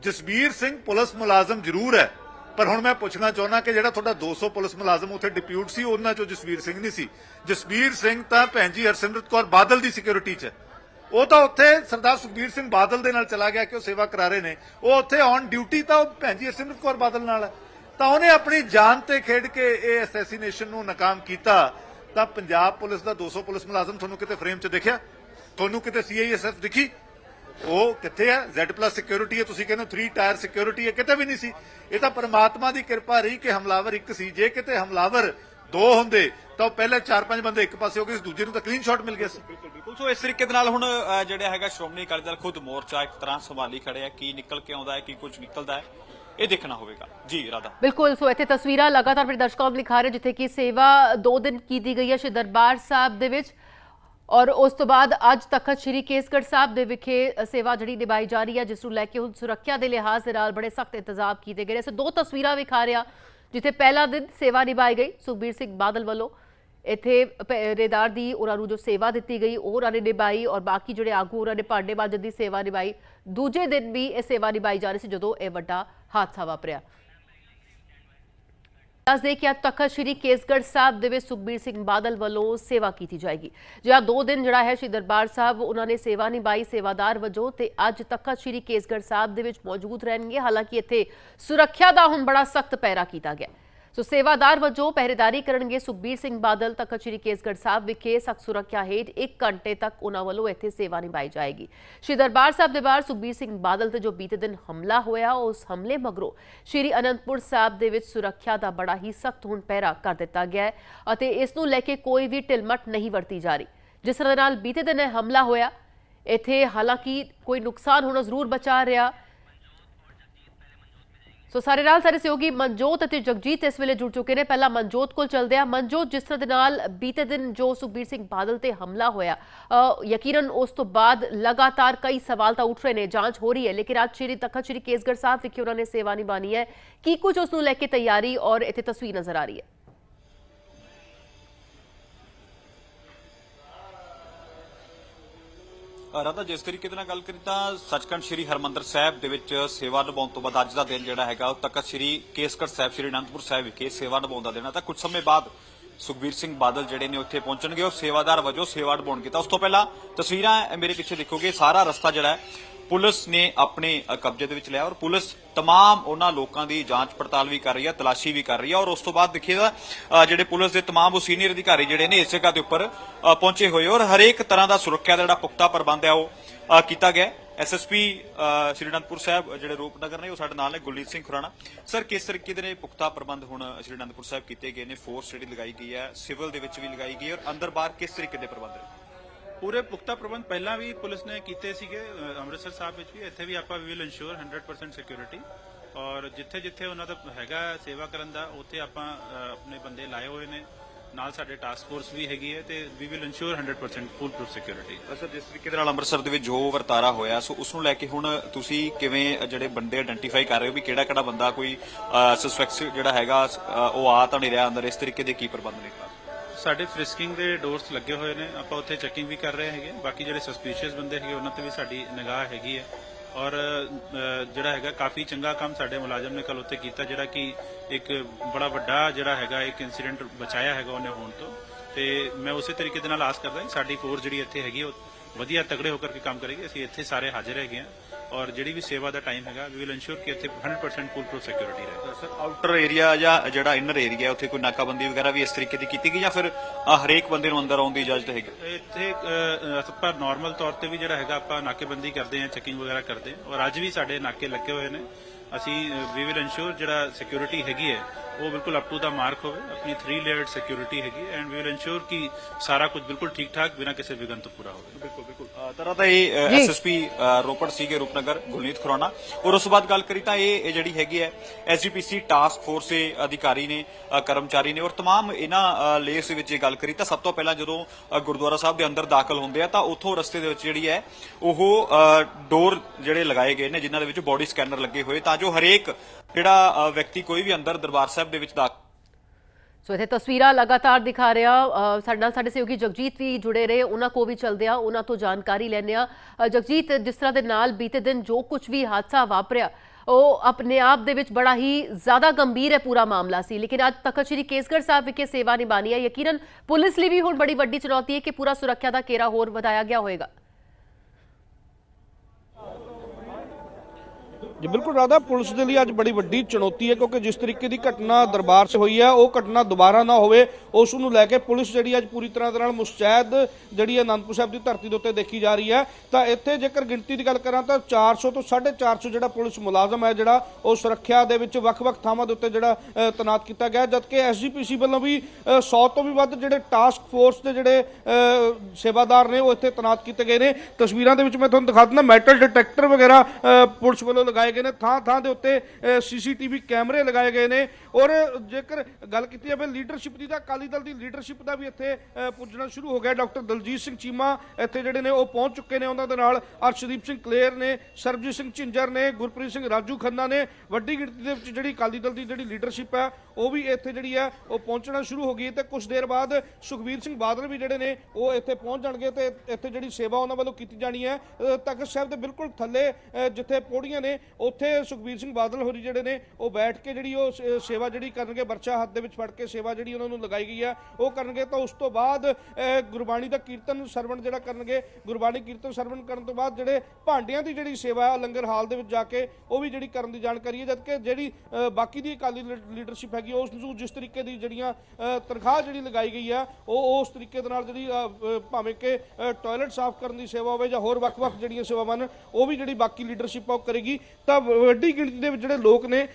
ਜਸਬੀਰ ਸਿੰਘ ਪੁਲਿਸ ਮੁਲਾਜ਼ਮ ਜ਼ਰੂਰ ਹੈ, ਪਰ ਹੁਣ ਮੈਂ ਪੁੱਛਣਾ ਚਾਹੁੰਦਾ ਕਿ ਜਿਹੜਾ ਤੁਹਾਡਾ 200 ਪੁਲਿਸ ਮੁਲਾਜ਼ਮ ਉੱਥੇ ਡਿਪਿਊਟ ਸੀ, ਉਹਨਾਂ ਚੋਂ ਜਸਬੀਰ ਸਿੰਘ ਨਹੀਂ ਸੀ। ਜਸਬੀਰ ਸਿੰਘ ਤਾਂ ਭੈਣ ਜੀ ਹਰਸਿਮਰਤ ਕੌਰ ਬਾਦਲ ਦੀ ਸਿਕਿਉਰਿਟੀ 'ਚ ਉਹ ਤਾਂ ਉੱਥੇ ਸਰਦਾਰ ਸੁਖਬੀਰ ਸਿੰਘ ਬਾਦਲ ਦੇ ਨਾਲ ਚਲਾ ਗਿਆ ਕਿ ਉਹ ਸੇਵਾ ਕਰਾ ਰਹੇ ਨੇ। ਉਹ ਉੱਥੇ ਔਨ ਡਿਊਟੀ ਤਾਂ ਉਹ ਭੈਣ ਜੀ ਹਰਸਿਮਰਤ ਕੌਰ ਬਾਦਲ ਨਾਲ ਹੈ। ਤਾਂ ਉਹਨੇ ਆਪਣੀ ਜਾਨ ਤੇ ਖੇਡ ਕੇ ਇਹ ਅਸੈਸੀਨੇਸ਼ਨ ਨੂੰ ਨਾਕਾਮ ਕੀਤਾ। ਤਾਂ ਪੰਜਾਬ ਪੁਲਿਸ ਦਾ 200 ਪੁਲਿਸ ਮੁਲਾਜ਼ਮ ਤੁਹਾਨੂੰ ਕਿਤੇ ਫਰੇਮ 'ਚ ਦੇਖਿਆ? ਤੁਹਾਨੂੰ ਕਿਤੇ ਸੀਆਈਐਸਐਫ ਦਿਖੀ? ਉਹ ਕਿੱਥੇ ਹੈ Z+ ਸਿਕਿਉਰਿਟੀ ਹੈ ਤੁਸੀਂ ਕਹਿੰਦੇ 3 ਟਾਇਰ ਸਿਕਿਉਰਿਟੀ ਹੈ ਕਿਤੇ ਵੀ ਨਹੀਂ ਸੀ। ਇਹ ਤਾਂ ਪਰਮਾਤਮਾ ਦੀ ਕਿਰਪਾ ਰਹੀ ਕਿ ਹਮਲਾਵਰ ਇੱਕ ਸੀ। ਜੇ ਕਿਤੇ ਹਮਲਾਵਰ ਦੋ ਹੁੰਦੇ ਤਾਂ ਉਹ ਪਹਿਲੇ 4-5 ਬੰਦੇ ਇੱਕ ਪਾਸੇ ਹੋ ਗਏ ਸੀ ਦੂਜੇ ਨੂੰ ਤਾਂ ਕਲੀਨ ਸ਼ਾਟ ਮਿਲ ਗਿਆ ਸੀ। ਬਿਲਕੁਲ ਸੋ ਇਸ ਤਰੀਕੇ ਦੇ ਨਾਲ ਹੁਣ ਜਿਹੜਾ ਹੈਗਾ ਸ਼੍ਰੋਮਣੀ ਅਕਾਲੀ ਦਲ ਖੁਦ ਮੋਰਚਾ ਇੱਕ ਤਰ੍ਹਾਂ ਸੰਭਾਲੀ ਖੜਿਆ ਕੀ ਨਿਕਲ ਕੇ ਆਉਂਦਾ ਹੈ ਕੀ ਕੁਝ ਨਿਕਲਦਾ ਹੈ ਇਹ ਦੇਖਣਾ ਹੋਵੇਗਾ। ਜੀ ਰਾਧਾ। ਬਿਲਕੁਲ ਸੋ ਇੱਥੇ ਤਸਵੀਰਾਂ ਲਗਾਤਾਰ ਮੇਰੇ ਦਰਸ਼ਕਾਂ ਨੂੰ ਲਿਖਾ ਰਹੇ ਜਿੱਥੇ ਕਿ ਸੇਵਾ 2 ਦਿਨ ਕੀਤੀ ਗਈ ਹੈ ਸ਼੍ਰੀ ਦਰਬਾਰ ਸਾਹਿਬ ਦੇ ਵਿੱਚ। ਔਰ ਉਸ ਤੋਂ ਬਾਅਦ ਅੱਜ ਤਖ਼ਤ ਸ਼੍ਰੀ ਕੇਸਗੜ੍ਹ ਸਾਹਿਬ ਦੇ ਵਿਖੇ ਸੇਵਾ ਜਿਹੜੀ ਨਿਭਾਈ ਜਾ ਰਹੀ ਹੈ, ਜਿਸ ਨੂੰ ਲੈ ਕੇ ਹੁਣ ਸੁਰੱਖਿਆ ਦੇ ਲਿਹਾਜ਼ ਦੇ ਨਾਲ ਬੜੇ ਸਖਤ ਇੰਤਜ਼ਾਮ ਕੀਤੇ ਗਏ ਨੇ। ਸੋ ਦੋ ਤਸਵੀਰਾਂ ਵਿਖਾ ਰਿਹਾ ਜਿੱਥੇ ਪਹਿਲਾ ਦਿਨ ਸੇਵਾ ਨਿਭਾਈ ਗਈ ਸੁਖਬੀਰ ਸਿੰਘ ਬਾਦਲ ਵੱਲੋਂ। ਇੱਥੇ ਪਹਿਰੇਦਾਰ ਦੀ ਉਹਨਾਂ ਨੂੰ ਜੋ ਸੇਵਾ ਦਿੱਤੀ ਗਈ, ਉਹ ਉਹਨਾਂ ਨੇ ਨਿਭਾਈ ਔਰ ਬਾਕੀ ਜਿਹੜੇ ਆਗੂ ਉਹਨਾਂ ਨੇ ਭਾਂਡੇ ਮਾਂਜਣ ਦੀ ਸੇਵਾ ਨਿਭਾਈ। ਦੂਜੇ ਦਿਨ ਵੀ ਇਹ ਸੇਵਾ ਨਿਭਾਈ ਜਾ ਰਹੀ ਸੀ ਜਦੋਂ ਇਹ ਵੱਡਾ ਹਾਦਸਾ ਵਾਪਰਿਆ। ਦੱਸ ਦੱਸਦੇ ਕਿ ਅੱਜ ਤਖ਼ਤ ਸ਼੍ਰੀ ਕੇਸਗੜ੍ਹ ਸਾਹਿਬ ਦੇ ਵਿੱਚ ਸੁਖਬੀਰ ਸਿੰਘ ਬਾਦਲ ਵੱਲੋਂ ਸੇਵਾ ਕੀਤੀ ਜਾਏਗੀ। ਜਿਹੜਾ ਦੋ ਦਿਨ ਜਿਹੜਾ ਹੈ ਸ਼੍ਰੀ ਦਰਬਾਰ ਸਾਹਿਬ, ਉਹਨਾਂ ਨੇ ਸੇਵਾ ਨਿਭਾਈ, ਸੇਵਾਦਾਰ ਵਜੋਂ ਤੇ ਅੱਜ ਤਖ਼ਤ ਸ਼੍ਰੀ ਕੇਸਗੜ੍ਹ ਸਾਹਿਬ ਦੇ ਵਿੱਚ ਮੌਜੂਦ ਰਹਿਣਗੇ। ਹਾਲਾਂਕਿ ਇੱਥੇ ਸੁਰੱਖਿਆ ਦਾ ਹੁਣ ਬੜਾ ਸਖਤ ਪੈਰਾ ਕੀਤਾ ਗਿਆ। ਸੋ ਸੇਵਾਦਾਰ ਵਜੋਂ ਪਹਿਰੇਦਾਰੀ ਕਰਨਗੇ ਸੁਖਬੀਰ ਸਿੰਘ ਬਾਦਲ ਤਖਤ ਸ਼੍ਰੀ ਕੇਸਗੜ੍ਹ ਸਾਹਿਬ ਵਿਖੇ ਸਖਤ ਸੁਰੱਖਿਆ ਹੇਠ 1 ਘੰਟੇ ਤੱਕ ਉਹਨਾਂ ਵੱਲੋਂ ਇੱਥੇ ਸੇਵਾ ਨਿਭਾਈ ਜਾਏਗੀ। ਸ਼੍ਰੀ ਦਰਬਾਰ ਸਾਹਿਬ ਦੇ ਬਾਹਰ ਸੁਖਬੀਰ ਸਿੰਘ ਬਾਦਲ ਤੇ ਜੋ ਬੀਤੇ ਦਿਨ ਹਮਲਾ ਹੋਇਆ, ਉਸ ਹਮਲੇ ਮਗਰੋਂ ਸ਼੍ਰੀ ਅਨੰਦਪੁਰ ਸਾਹਿਬ ਦੇ ਵਿੱਚ ਸੁਰੱਖਿਆ ਦਾ ਬੜਾ ਹੀ ਸਖਤ ਹੁਣ ਪਹਿਰਾ ਕਰ ਦਿੱਤਾ ਗਿਆ ਹੈ ਅਤੇ ਇਸ ਨੂੰ ਲੈ ਕੇ ਕੋਈ ਵੀ ਢਿਲਮਟ ਨਹੀਂ ਵਰਤੀ ਜਾ ਰਹੀ। ਜਿਸ ਤਰ੍ਹਾਂ ਨਾਲ ਬੀਤੇ ਦਿਨ ਇਹ ਹਮਲਾ ਹੋਇਆ, ਇੱਥੇ ਹਾਲਾਂਕਿ ਕੋਈ ਨੁਕਸਾਨ ਹੋਣਾ ਜ਼ਰੂਰ ਬਚਾ ਰਿਹਾ। ਸੋ ਸਾਰੇ ਨਾਲ ਸਾਰੇ ਸਹਿਯੋਗੀ ਮਨਜੋਤ ਅਤੇ ਜਗਜੀਤ ਇਸ ਵੇਲੇ ਜੁੜ ਚੁੱਕੇ ਨੇ। ਪਹਿਲਾਂ ਮਨਜੋਤ ਕੋਲ ਚਲਦੇ ਆ ਮਨਜੋਤ ਜਿਸ ਤਰ੍ਹਾਂ ਦੇ ਨਾਲ ਬੀਤੇ ਦਿਨ ਜੋ ਸੁਖਬੀਰ ਸਿੰਘ ਬਾਦਲ ਤੇ ਹਮਲਾ ਹੋਇਆ ਅ, ਯਕੀਨਨ ਉਸ ਤੋਂ ਬਾਅਦ ਲਗਾਤਾਰ ਕਈ ਸਵਾਲ ਤਾਂ ਉੱਠ ਰਹੇ ਨੇ ਜਾਂਚ ਹੋ ਰਹੀ ਹੈ। ਲੇਕਿਨ ਅੱਜ ਸ਼੍ਰੀ ਤਖਤ ਸ਼੍ਰੀ ਕੇਸਗੜ੍ਹ ਸਾਹਿਬ ਵਿਖੇ ਉਹਨਾਂ ਨੇ ਸੇਵਾ ਨਿਭਾਣੀ ਹੈ। ਕੀ ਕੁਝ ਉਸ ਨੂੰ ਲੈ ਕੇ ਤਿਆਰੀ ਔਰ ਇੱਥੇ ਤਸਵੀਰ ਨਜ਼ਰ ਆ ਰਹੀ ਹੈ? ਰਾਧਾ, ਜਿਸ ਤਰੀਕੇ ਦੇ ਨਾਲ ਗੱਲ ਕਰੀ ਤਾਂ ਸੱਚਖੰਡ ਸ੍ਰੀ ਹਰਮੰਦਰ ਸਾਹਿਬ ਦੇ ਵਿੱਚ ਸੇਵਾ ਨਿਭਾਉਣ ਤੋਂ ਬਾਅਦ ਅੱਜ ਦਾ ਦਿਨ ਜਿਹੜਾ ਹੈਗਾ, ਉਹ ਤਖਤ ਸ੍ਰੀ ਕੇਸਗੜ੍ਹ ਸਾਹਿਬ, ਸ੍ਰੀ ਅਨੰਦਪੁਰ ਸਾਹਿਬ ਵਿਖੇ ਸੇਵਾ ਨਿਭਾਉਣ ਦਾ ਦਿਨ ਹੈ। ਤਾਂ ਕੁਝ ਸਮੇਂ ਬਾਅਦ ਸੁਖਬੀਰ ਸਿੰਘ ਬਾਦਲ ਜਿਹੜੇ ਨੇ ਉੱਥੇ ਪਹੁੰਚਣਗੇ, ਉਹ ਸੇਵਾਦਾਰ ਵਜੋਂ ਸੇਵਾ ਨਿਭਾਉਣਗੇ। ਤਾਂ ਉਸ ਤੋਂ ਪਹਿਲਾਂ ਤਸਵੀਰਾਂ ਮੇਰੇ ਪਿੱਛੇ ਦੇਖੋਗੇ, ਸਾਰਾ ਰਸਤਾ ਜਿਹੜਾ ਹੈ ਪੁਲਿਸ ਨੇ ਆਪਣੇ ਕਬਜ਼ੇ ਦੇ ਵਿੱਚ ਲਿਆ ਔਰ ਪੁਲਿਸ ਤਮਾਮ ਉਹਨਾਂ ਲੋਕਾਂ ਦੀ ਜਾਂਚ ਪੜਤਾਲ ਵੀ ਕਰ ਰਹੀ ਹੈ, ਤਲਾਸ਼ੀ ਵੀ ਕਰ ਰਹੀ ਹੈ ਔਰ ਉਸ ਤੋਂ ਬਾਅਦ ਦੇਖੀਏਗਾ ਜਿਹੜੇ ਪੁਲਿਸ ਦੇ ਤਮਾਮ ਉਹ ਸੀਨੀਅਰ ਅਧਿਕਾਰੀ ਜਿਹੜੇ ਨੇ ਇਸ ਜਗ੍ਹਾ ਦੇ ਉੱਪਰ ਪਹੁੰਚੇ ਹੋਏ ਔਰ ਹਰੇਕ ਤਰ੍ਹਾਂ ਦਾ ਸੁਰੱਖਿਆ ਦਾ ਜਿਹੜਾ ਪੁਖਤਾ ਪ੍ਰਬੰਧ ਹੈ ਉਹ ਕੀਤਾ ਗਿਆ ਐਸਐਸਪੀ ਸ਼੍ਰੀ ਅਨੰਦਪੁਰ ਸਾਹਿਬ ਜਿਹੜੇ ਰੂਪਨਗਰ ਨੇ ਉਹ ਸਾਡੇ ਨਾਲ ਨੇ ਗੁਲਦੀਪ ਸਿੰਘ ਖੁਰਾਣਾ। ਸਰ, ਕਿਸ ਤਰੀਕੇ ਦੇ ਨੇ ਪੁਖਤਾ ਪ੍ਰਬੰਧ ਹੁਣ ਸ਼੍ਰੀ ਅਨੰਦਪੁਰ ਸਾਹਿਬ ਕੀਤੇ ਗਏ ਨੇ? ਫੋਰਸ ਜਿਹੜੀ ਲਗਾਈ ਗਈ ਹੈ, ਸਿਵਲ ਦੇ ਵਿੱਚ ਵੀ ਲਗਾਈ ਗਈ ਔਰ ਅੰਦਰ ਬਾਹਰ ਕਿਸ ਤਰੀਕੇ ਦੇ ਪ੍ਰਬੰਧ ਨੇ? ਪੂਰੇ ਪੁਖਤਾ ਪ੍ਰਬੰਧ ਪਹਿਲਾਂ ਵੀ ਪੁਲਿਸ ਨੇ ਕੀਤੇ ਸੀਗੇ ਅ, ਅੰਮ੍ਰਿਤਸਰ ਸਾਹਿਬ ਵਿੱਚ ਵੀ ਇੱਥੇ ਵੀ ਆਪਾਂ ਵੀ ਵਿਲ ਇਨਸ਼ੋਰ 100% ਸਿਕਿਉਰਿਟੀ ਔਰ ਜਿੱਥੇ ਜਿੱਥੇ ਉਹਨਾਂ ਦਾ ਹੈਗਾ ਸੇਵਾ ਕਰਨ ਦਾ ਉੱਥੇ ਆਪਾਂ ਅ, ਆਪਣੇ ਬੰਦੇ ਲਾਏ ਹੋਏ ਨੇ। ਨਾਲ ਸਾਡੇ ਟਾਸਕ ਫੋਰਸ ਵੀ ਹੈਗੀ ਹੈ ਤੇ we will insure 100% full proof security ਅੱਛਾ ਜਿਸ ਤਰੀਕੇ ਦੇ ਨਾਲ ਅੰਮ੍ਰਿਤਸਰ ਦੇ ਵਿੱਚ ਜੋ ਵਰਤਾਰਾ ਹੋਇਆ ਸੋ ਉਸ ਨੂੰ ਲੈ ਕੇ ਹੁਣ ਤੁਸੀਂ ਕਿਵੇਂ ਜਿਹੜੇ ਬੰਦੇ ਆਇਡੈਂਟੀਫਾਈ ਕਰ ਰਹੇ ਹੋ ਵੀ ਕਿਹੜਾ ਕਿਹੜਾ ਬੰਦਾ ਕੋਈ ਸਸਪੈਕਟ ਜਿਹੜਾ ਹੈਗਾ ਅ, ਉਹ ਆ ਤਾਂ ਨਹੀਂ ਰਿਹਾ ਅੰਦਰ ਇਸ ਤਰੀਕੇ ਦੇ ਕੀ ਪ੍ਰਬੰਧ ਨੇ? ਸਾਡੇ ਫ੍ਰਿਸਕਿੰਗ ਦੇ ਡੋਰਸ ਲੱਗੇ ਹੋਏ ਨੇ। ਆਪਾਂ ਉੱਥੇ ਚੈਕਿੰਗ ਵੀ ਕਰ ਰਹੇ ਹੈਗੇ। ਬਾਕੀ ਜਿਹੜੇ ਸਸਪੀਸ਼ੀਅਸ ਬੰਦੇ ਹੈਗੇ, ਉਹਨਾਂ ਤੇ ਵੀ ਸਾਡੀ ਨਿਗਾਹ ਹੈਗੀ ਹੈ। ਔਰ ਜਿਹੜਾ ਹੈਗਾ, ਕਾਫੀ ਚੰਗਾ ਕੰਮ ਸਾਡੇ ਮੁਲਾਜ਼ਮ ਨੇ ਕੱਲ ਉੱਥੇ ਕੀਤਾ, ਜਿਹੜਾ ਕਿ ਇੱਕ ਬੜਾ ਵੱਡਾ ਜਿਹੜਾ ਹੈਗਾ, ਇੱਕ ਇਨਸੀਡੈਂਟ ਬਚਾਇਆ ਹੈਗਾ ਉਹਨੇ ਹੋਣ ਤੋਂ। ਤੇ ਮੈਂ ਉਸੇ ਤਰੀਕੇ ਦੇ ਨਾਲ ਆਸ ਕਰਦਾ ਸਾਡੀ ਫੋਰਸ ਜਿਹੜੀ ਇੱਥੇ ਹੈਗੀ, ਉਹ ਵਧੀਆ ਤਗੜੇ ਹੋ ਕਰਕੇ ਕੰਮ ਕਰੇਗੀ। ਅਸੀਂ ਇੱਥੇ ਸਾਰੇ ਹਾਜ਼ਰ ਹੈਗੇ ਹਾਂ। ਔਰ ਜਿਹੜੀ ਵੀ ਸੇਵਾ ਦਾ ਟਾਈਮ ਹੈਗਾ ਵੀ ਵਿਲ ਇਨਸ਼ੋਰ ਕਿ ਇੱਥੇ 100% ਫੁੱਲ ਪ੍ਰੂਫ ਸਿਕਿਉਰਿਟੀ ਰਹੇ। ਸਰ ਆਊਟਰ ਏਰੀਆ ਜਾਂ ਜਿਹੜਾ ਇਨਰ ਏਰੀਆ ਉੱਥੇ ਕੋਈ ਨਾਕਾਬੰਦੀ ਵਗੈਰਾ ਵੀ ਇਸ ਤਰੀਕੇ ਦੀ ਕੀਤੀ ਗਈ ਜਾਂ ਫਿਰ ਹਰੇਕ ਬੰਦੇ ਨੂੰ ਅੰਦਰ ਆਉਣ ਦੀ ਇਜਾਜ਼ਤ ਹੈਗੀ? ਇੱਥੇ ਆਪਾਂ ਨਾਰਮਲ ਤੌਰ ਤੇ ਵੀ ਜਿਹੜਾ ਹੈਗਾ ਆਪਾਂ ਨਾਕੇਬੰਦੀ ਕਰਦੇ ਹਾਂ ਚੈਕਿੰਗ ਵਗੈਰਾ ਕਰਦੇ ਔਰ ਅੱਜ ਵੀ ਸਾਡੇ ਨਾਕੇ ਲੱਗੇ ਹੋਏ ਨੇ। ਅਸੀਂ ਵੀ ਵਿਲ ਇਨਸ਼ੋਰ ਜਿਹੜਾ ਸਿਕਿਉਰਿਟੀ ਹੈਗੀ ਹੈ ਉਹ ਬਿਲਕੁਲ ਅਪ ਟੂ ਦਾ ਮਾਰਕ ਹੋਵੇ ਆਪਣੀ 3 ਲੇਅਰਡ ਸਿਕਿਉਰਿਟੀ ਹੈਗੀ ਐਂਡ ਵੀ ਵਿਲ ਇਨਸ਼ੋਰ ਕਿ ਸਾਰਾ ਕੁਝ ਬਿਲਕੁਲ ਠੀਕ ਠਾਕ ਬਿਨਾਂ ਕਿਸੇ ਵਿਘਨ ਤੋਂ ਪੂਰਾ ਹੋਵੇ ਬਿਲਕੁਲ ਬਿਲਕੁਲ ਤਰ੍ਹਾਂ ਤਾਂ ਇਹ ਐਸਐਸਪੀ ਰੋਪੜ ਸੀਗੇ ਰੂਪਨਗਰ ਗੁਰਨੀਤ ਖੁਰਾਣਾ ਔਰ ਉਸ ਤੋਂ ਬਾਅਦ ਗੱਲ ਕਰੀ ਤਾਂ ਇਹ ਇਹ ਜਿਹੜੀ ਹੈਗੀ ਹੈ ਐਸਜੀਪੀਸੀ ਟਾਸਕ ਫੋਰਸ ਦੇ ਅਧਿਕਾਰੀ ਨੇ ਅ, ਕਰਮਚਾਰੀ ਨੇ ਔਰ तमाम ਇਹਨਾਂ ਲੇਸ ਦੇ ਵਿੱਚ ਇਹ ਗੱਲ ਕਰੀ ਤਾਂ ਸਭ ਤੋਂ ਪਹਿਲਾਂ ਜਦੋਂ ਅ, ਗੁਰਦੁਆਰਾ ਸਾਹਿਬ ਦੇ ਅੰਦਰ ਦਾਖਲ ਹੁੰਦੇ ਆ ਤਾਂ ਉੱਥੋਂ ਰਸਤੇ ਦੇ ਵਿੱਚ ਜਿਹੜੀ ਹੈ ਉਹ ਅ, ਡੋਰ ਜਿਹੜੇ ਲਗਾਏ ਗਏ ਨੇ ਜਿਨ੍ਹਾਂ ਦੇ ਵਿੱਚ ਬੋਡੀ ਸਕੈਨਰ ਲੱਗੇ ਹੋਏ ਤਾਂ ਜੋ ਹਰੇਕ ਜਿਹੜਾ ਅ, ਵਿਅਕਤੀ ਕੋਈ ਵੀ ਅੰਦਰ ਦਰਬਾਰ ਸਾਹਿਬ ਦੇ ਵਿੱਚ ਦਾਖਲ ਸੋ ਇੱਥੇ ਤਸਵੀਰਾਂ ਲਗਾਤਾਰ ਦਿਖਾ ਰਿਹਾ ਸਾਡੇ ਨਾਲ ਸਾਡੇ ਸਹਿਯੋਗੀ ਜਗਜੀਤ ਵੀ ਜੁੜੇ ਰਹੇ, ਉਹਨਾਂ ਕੋ ਵੀ ਚਲਦੇ ਆ ਉਹਨਾਂ ਤੋਂ ਜਾਣਕਾਰੀ ਲੈਂਦੇ ਆ ਜਗਜੀਤ, ਜਿਸ ਤਰ੍ਹਾਂ ਦੇ ਨਾਲ ਬੀਤੇ ਦਿਨ ਜੋ ਕੁਝ ਵੀ ਹਾਦਸਾ ਵਾਪਰਿਆ, ਉਹ ਆਪਣੇ ਆਪ ਦੇ ਵਿੱਚ ਬੜਾ ਹੀ ਜ਼ਿਆਦਾ ਗੰਭੀਰ ਹੈ ਪੂਰਾ ਮਾਮਲਾ ਸੀ। ਲੇਕਿਨ ਅੱਜ ਤਖਤ ਸ੍ਰੀ ਕੇਸਗੜ੍ਹ ਸਾਹਿਬ ਵਿਖੇ ਸੇਵਾ ਨਿਭਾਣੀ ਹੈ ਯਕੀਨਨ ਪੁਲਿਸ ਲਈ ਵੀ ਹੁਣ ਬੜੀ ਵੱਡੀ ਚੁਣੌਤੀ ਹੈ ਕਿ ਪੂਰਾ ਸੁਰੱਖਿਆ ਦਾ ਘੇਰਾ ਹੋਰ ਵਧਾਇਆ ਗਿਆ ਹੋਵੇਗਾ। ਜੀ ਬਿਲਕੁਲ ਰਾਧਾ ਪੁਲਿਸ ਦੇ ਲਈ ਅੱਜ ਬੜੀ ਵੱਡੀ ਚੁਣੌਤੀ ਹੈ ਕਿਉਂਕਿ ਜਿਸ ਤਰੀਕੇ ਦੀ ਘਟਨਾ ਦਰਬਾਰ 'ਚ ਹੋਈ ਹੈ ਉਹ ਘਟਨਾ ਦੁਬਾਰਾ ਨਾ ਹੋਵੇ ਉਸ ਨੂੰ ਲੈ ਕੇ ਪੁਲਿਸ ਜਿਹੜੀ ਅੱਜ ਪੂਰੀ ਤਰ੍ਹਾਂ ਦੇ ਨਾਲ ਮੁਸਤੈਦ ਜਿਹੜੀ ਹੈ ਅਨੰਦਪੁਰ ਸਾਹਿਬ ਦੀ ਧਰਤੀ ਦੇ ਉੱਤੇ ਦੇਖੀ ਜਾ ਰਹੀ ਹੈ। ਤਾਂ ਇੱਥੇ ਜੇਕਰ ਗਿਣਤੀ ਦੀ ਗੱਲ ਕਰਾਂ ਤਾਂ 400 ਤੋਂ 450 ਜਿਹੜਾ ਪੁਲਿਸ ਮੁਲਾਜ਼ਮ ਹੈ ਜਿਹੜਾ ਉਹ ਸੁਰੱਖਿਆ ਦੇ ਵਿੱਚ ਵੱਖ-ਵੱਖ ਥਾਵਾਂ ਦੇ ਉੱਤੇ ਜਿਹੜਾ ਅ, ਤੈਨਾਤ ਕੀਤਾ ਗਿਆ ਹੈ, ਜਦਕਿ ਐਸਜੀਪੀਸੀ ਵੱਲੋਂ ਵੀ ਅ, 100 ਤੋਂ ਵੀ ਵੱਧ ਜਿਹੜੇ ਟਾਸਕ ਫੋਰਸ ਦੇ ਜਿਹੜੇ ਸੇਵਾਦਾਰ ਨੇ ਉਹ ਇੱਥੇ ਤੈਨਾਤ ਕੀਤੇ ਗਏ ਨੇ। ਤਸਵੀਰਾਂ ਦੇ ਵਿੱਚ ਮੈਂ ਤੁਹਾਨੂੰ ਦਿਖਾ ਦਿੰਦਾ ਮੈਟਲ ਡਿਟੈਕਟਰ ਵਗੈਰਾ ਪੁਲਿਸ ਵੱਲੋਂ ਲਗਾਏ ਗਏ ਨੇ, ਥਾਂ ਥਾਂ ਦੇ ਉੱਤੇ ਸੀਸੀਟੀਵੀ ਕੈਮਰੇ ਲਗਾਏ ਗਏ ਨੇ। ਔਰ ਜੇਕਰ ਗੱਲ ਕੀਤੀ ਜਾਵੇ ਲੀਡਰਸ਼ਿਪ ਦੀ, ਤਾਂ ਅਕਾਲੀ ਦਲ ਦੀ ਲੀਡਰਸ਼ਿਪ ਦਾ ਵੀ ਇੱਥੇ ਪੁੱਜਣਾ ਸ਼ੁਰੂ ਹੋ ਗਿਆ। ਡਾਕਟਰ ਦਲਜੀਤ ਸਿੰਘ ਚੀਮਾ ਇੱਥੇ ਜਿਹੜੇ ਨੇ, ਉਹ ਪਹੁੰਚ ਚੁੱਕੇ ਨੇ ਉਹਨਾਂ ਦੇ ਨਾਲ। ਅਰਸ਼ਦੀਪ ਸਿੰਘ ਕਲੇਰ ਨੇ, ਸਰਬਜੀਤ ਸਿੰਘ ਝਿੰਜਰ ਨੇ, ਗੁਰਪ੍ਰੀਤ ਸਿੰਘ ਰਾਜੂ ਖੰਨਾ ਨੇ। ਵੱਡੀ ਗਿਣਤੀ ਦੇ ਵਿੱਚ ਜਿਹੜੀ ਅਕਾਲੀ ਦਲ ਦੀ ਜਿਹੜੀ ਲੀਡਰਸ਼ਿਪ ਹੈ ਉਹ ਵੀ ਇੱਥੇ ਜਿਹੜੀ ਹੈ ਉਹ ਪਹੁੰਚਣਾ ਸ਼ੁਰੂ ਹੋ ਗਈ ਹੈ। ਤੇ ਕੁਝ ਦੇਰ ਬਾਅਦ ਸੁਖਬੀਰ ਸਿੰਘ ਬਾਦਲ ਵੀ ਜਿਹੜੇ ਨੇ, ਉਹ ਇੱਥੇ ਪਹੁੰਚ ਜਾਣਗੇ ਤੇ ਇੱਥੇ ਜਿਹੜੀ ਸੇਵਾ ਉਹਨਾਂ ਵੱਲੋਂ ਕੀਤੀ ਜਾਣੀ ਹੈ। ਤਖਤ ਸਾਹਿਬ ਦੇ ਬਿਲਕੁਲ ਥੱਲੇ ਜਿੱਥੇ ਪੌੜੀਆਂ ਨੇ ਉੱਥੇ ਸੁਖਬੀਰ ਸਿੰਘ ਬਾਦਲ ਹੋਰੀ ਜਿਹੜੇ ਨੇ, ਉਹ ਬੈਠ ਕੇ ਜਿਹੜੀ ਉਹ ਸ- ਸੇਵਾ ਜਿਹੜੀ ਕਰਨਗੇ ਵਰਚਾ ਹੱਥ ਦੇ ਵਿੱਚ ਫੜ ਕੇ ਸੇਵਾ ਜਿਹੜੀ ਉਹਨਾਂ ਨੂੰ ਲਗਾਈ ਗਈ ਹੈ ਉਹ ਕਰਨਗੇ ਤਾਂ ਉਸ ਤੋਂ ਬਾਅਦ ਗੁਰਬਾਣੀ ਦਾ ਕੀਰਤਨ ਸਰਵਣ ਜਿਹੜਾ ਕਰਨਗੇ, ਗੁਰਬਾਣੀ ਕੀਰਤਨ ਸਰਵਣ ਕਰਨ ਤੋਂ ਬਾਅਦ ਜਿਹੜੇ ਭਾਂਡਿਆਂ ਦੀ ਜਿਹੜੀ ਸੇਵਾ ਹੈ ਲੰਗਰ ਹਾਲ ਦੇ ਵਿੱਚ ਜਾ ਕੇ ਉਹ ਵੀ ਜਿਹੜੀ ਕਰਨ ਦੀ ਜਾਣਕਾਰੀ ਹੈ, ਜਦਕਿ ਜਿਹੜੀ ਬਾਕੀ ਦੀ ਅਕਾਲੀ ਲੀਡਰਸ਼ਿਪ ਹੈਗੀ ਉਸ ਨੂੰ ਜਿਸ ਤਰੀਕੇ ਦੀ ਜਿਹੜੀਆਂ ਤਨਖਾਹ ਜਿਹੜੀ ਲਗਾਈ ਗਈ ਆ, ਉਹ ਉਸ ਤਰੀਕੇ ਦੇ ਨਾਲ ਜਿਹੜੀ ਭਾਵੇਂ ਕਿ ਟਾਇਲਟ ਸਾਫ਼ ਕਰਨ ਦੀ ਸੇਵਾ ਹੋਵੇ ਜਾਂ ਹੋਰ ਵੱਖ-ਵੱਖ ਜਿਹੜੀਆਂ ਸੇਵਾਵਾਂ ਨੇ, ਉਹ ਵੀ ਜਿਹੜੀ ਬਾਕੀ ਲੀਡਰਸ਼ਿਪ ਆ, ਉਹ ਕਰੇਗੀ। ਤਾਂ ਵੱਡੀ ਗਿਣਤੀ ਦੇ ਵਿੱਚ ਜਿਹੜੇ ਲੋਕ ਨੇ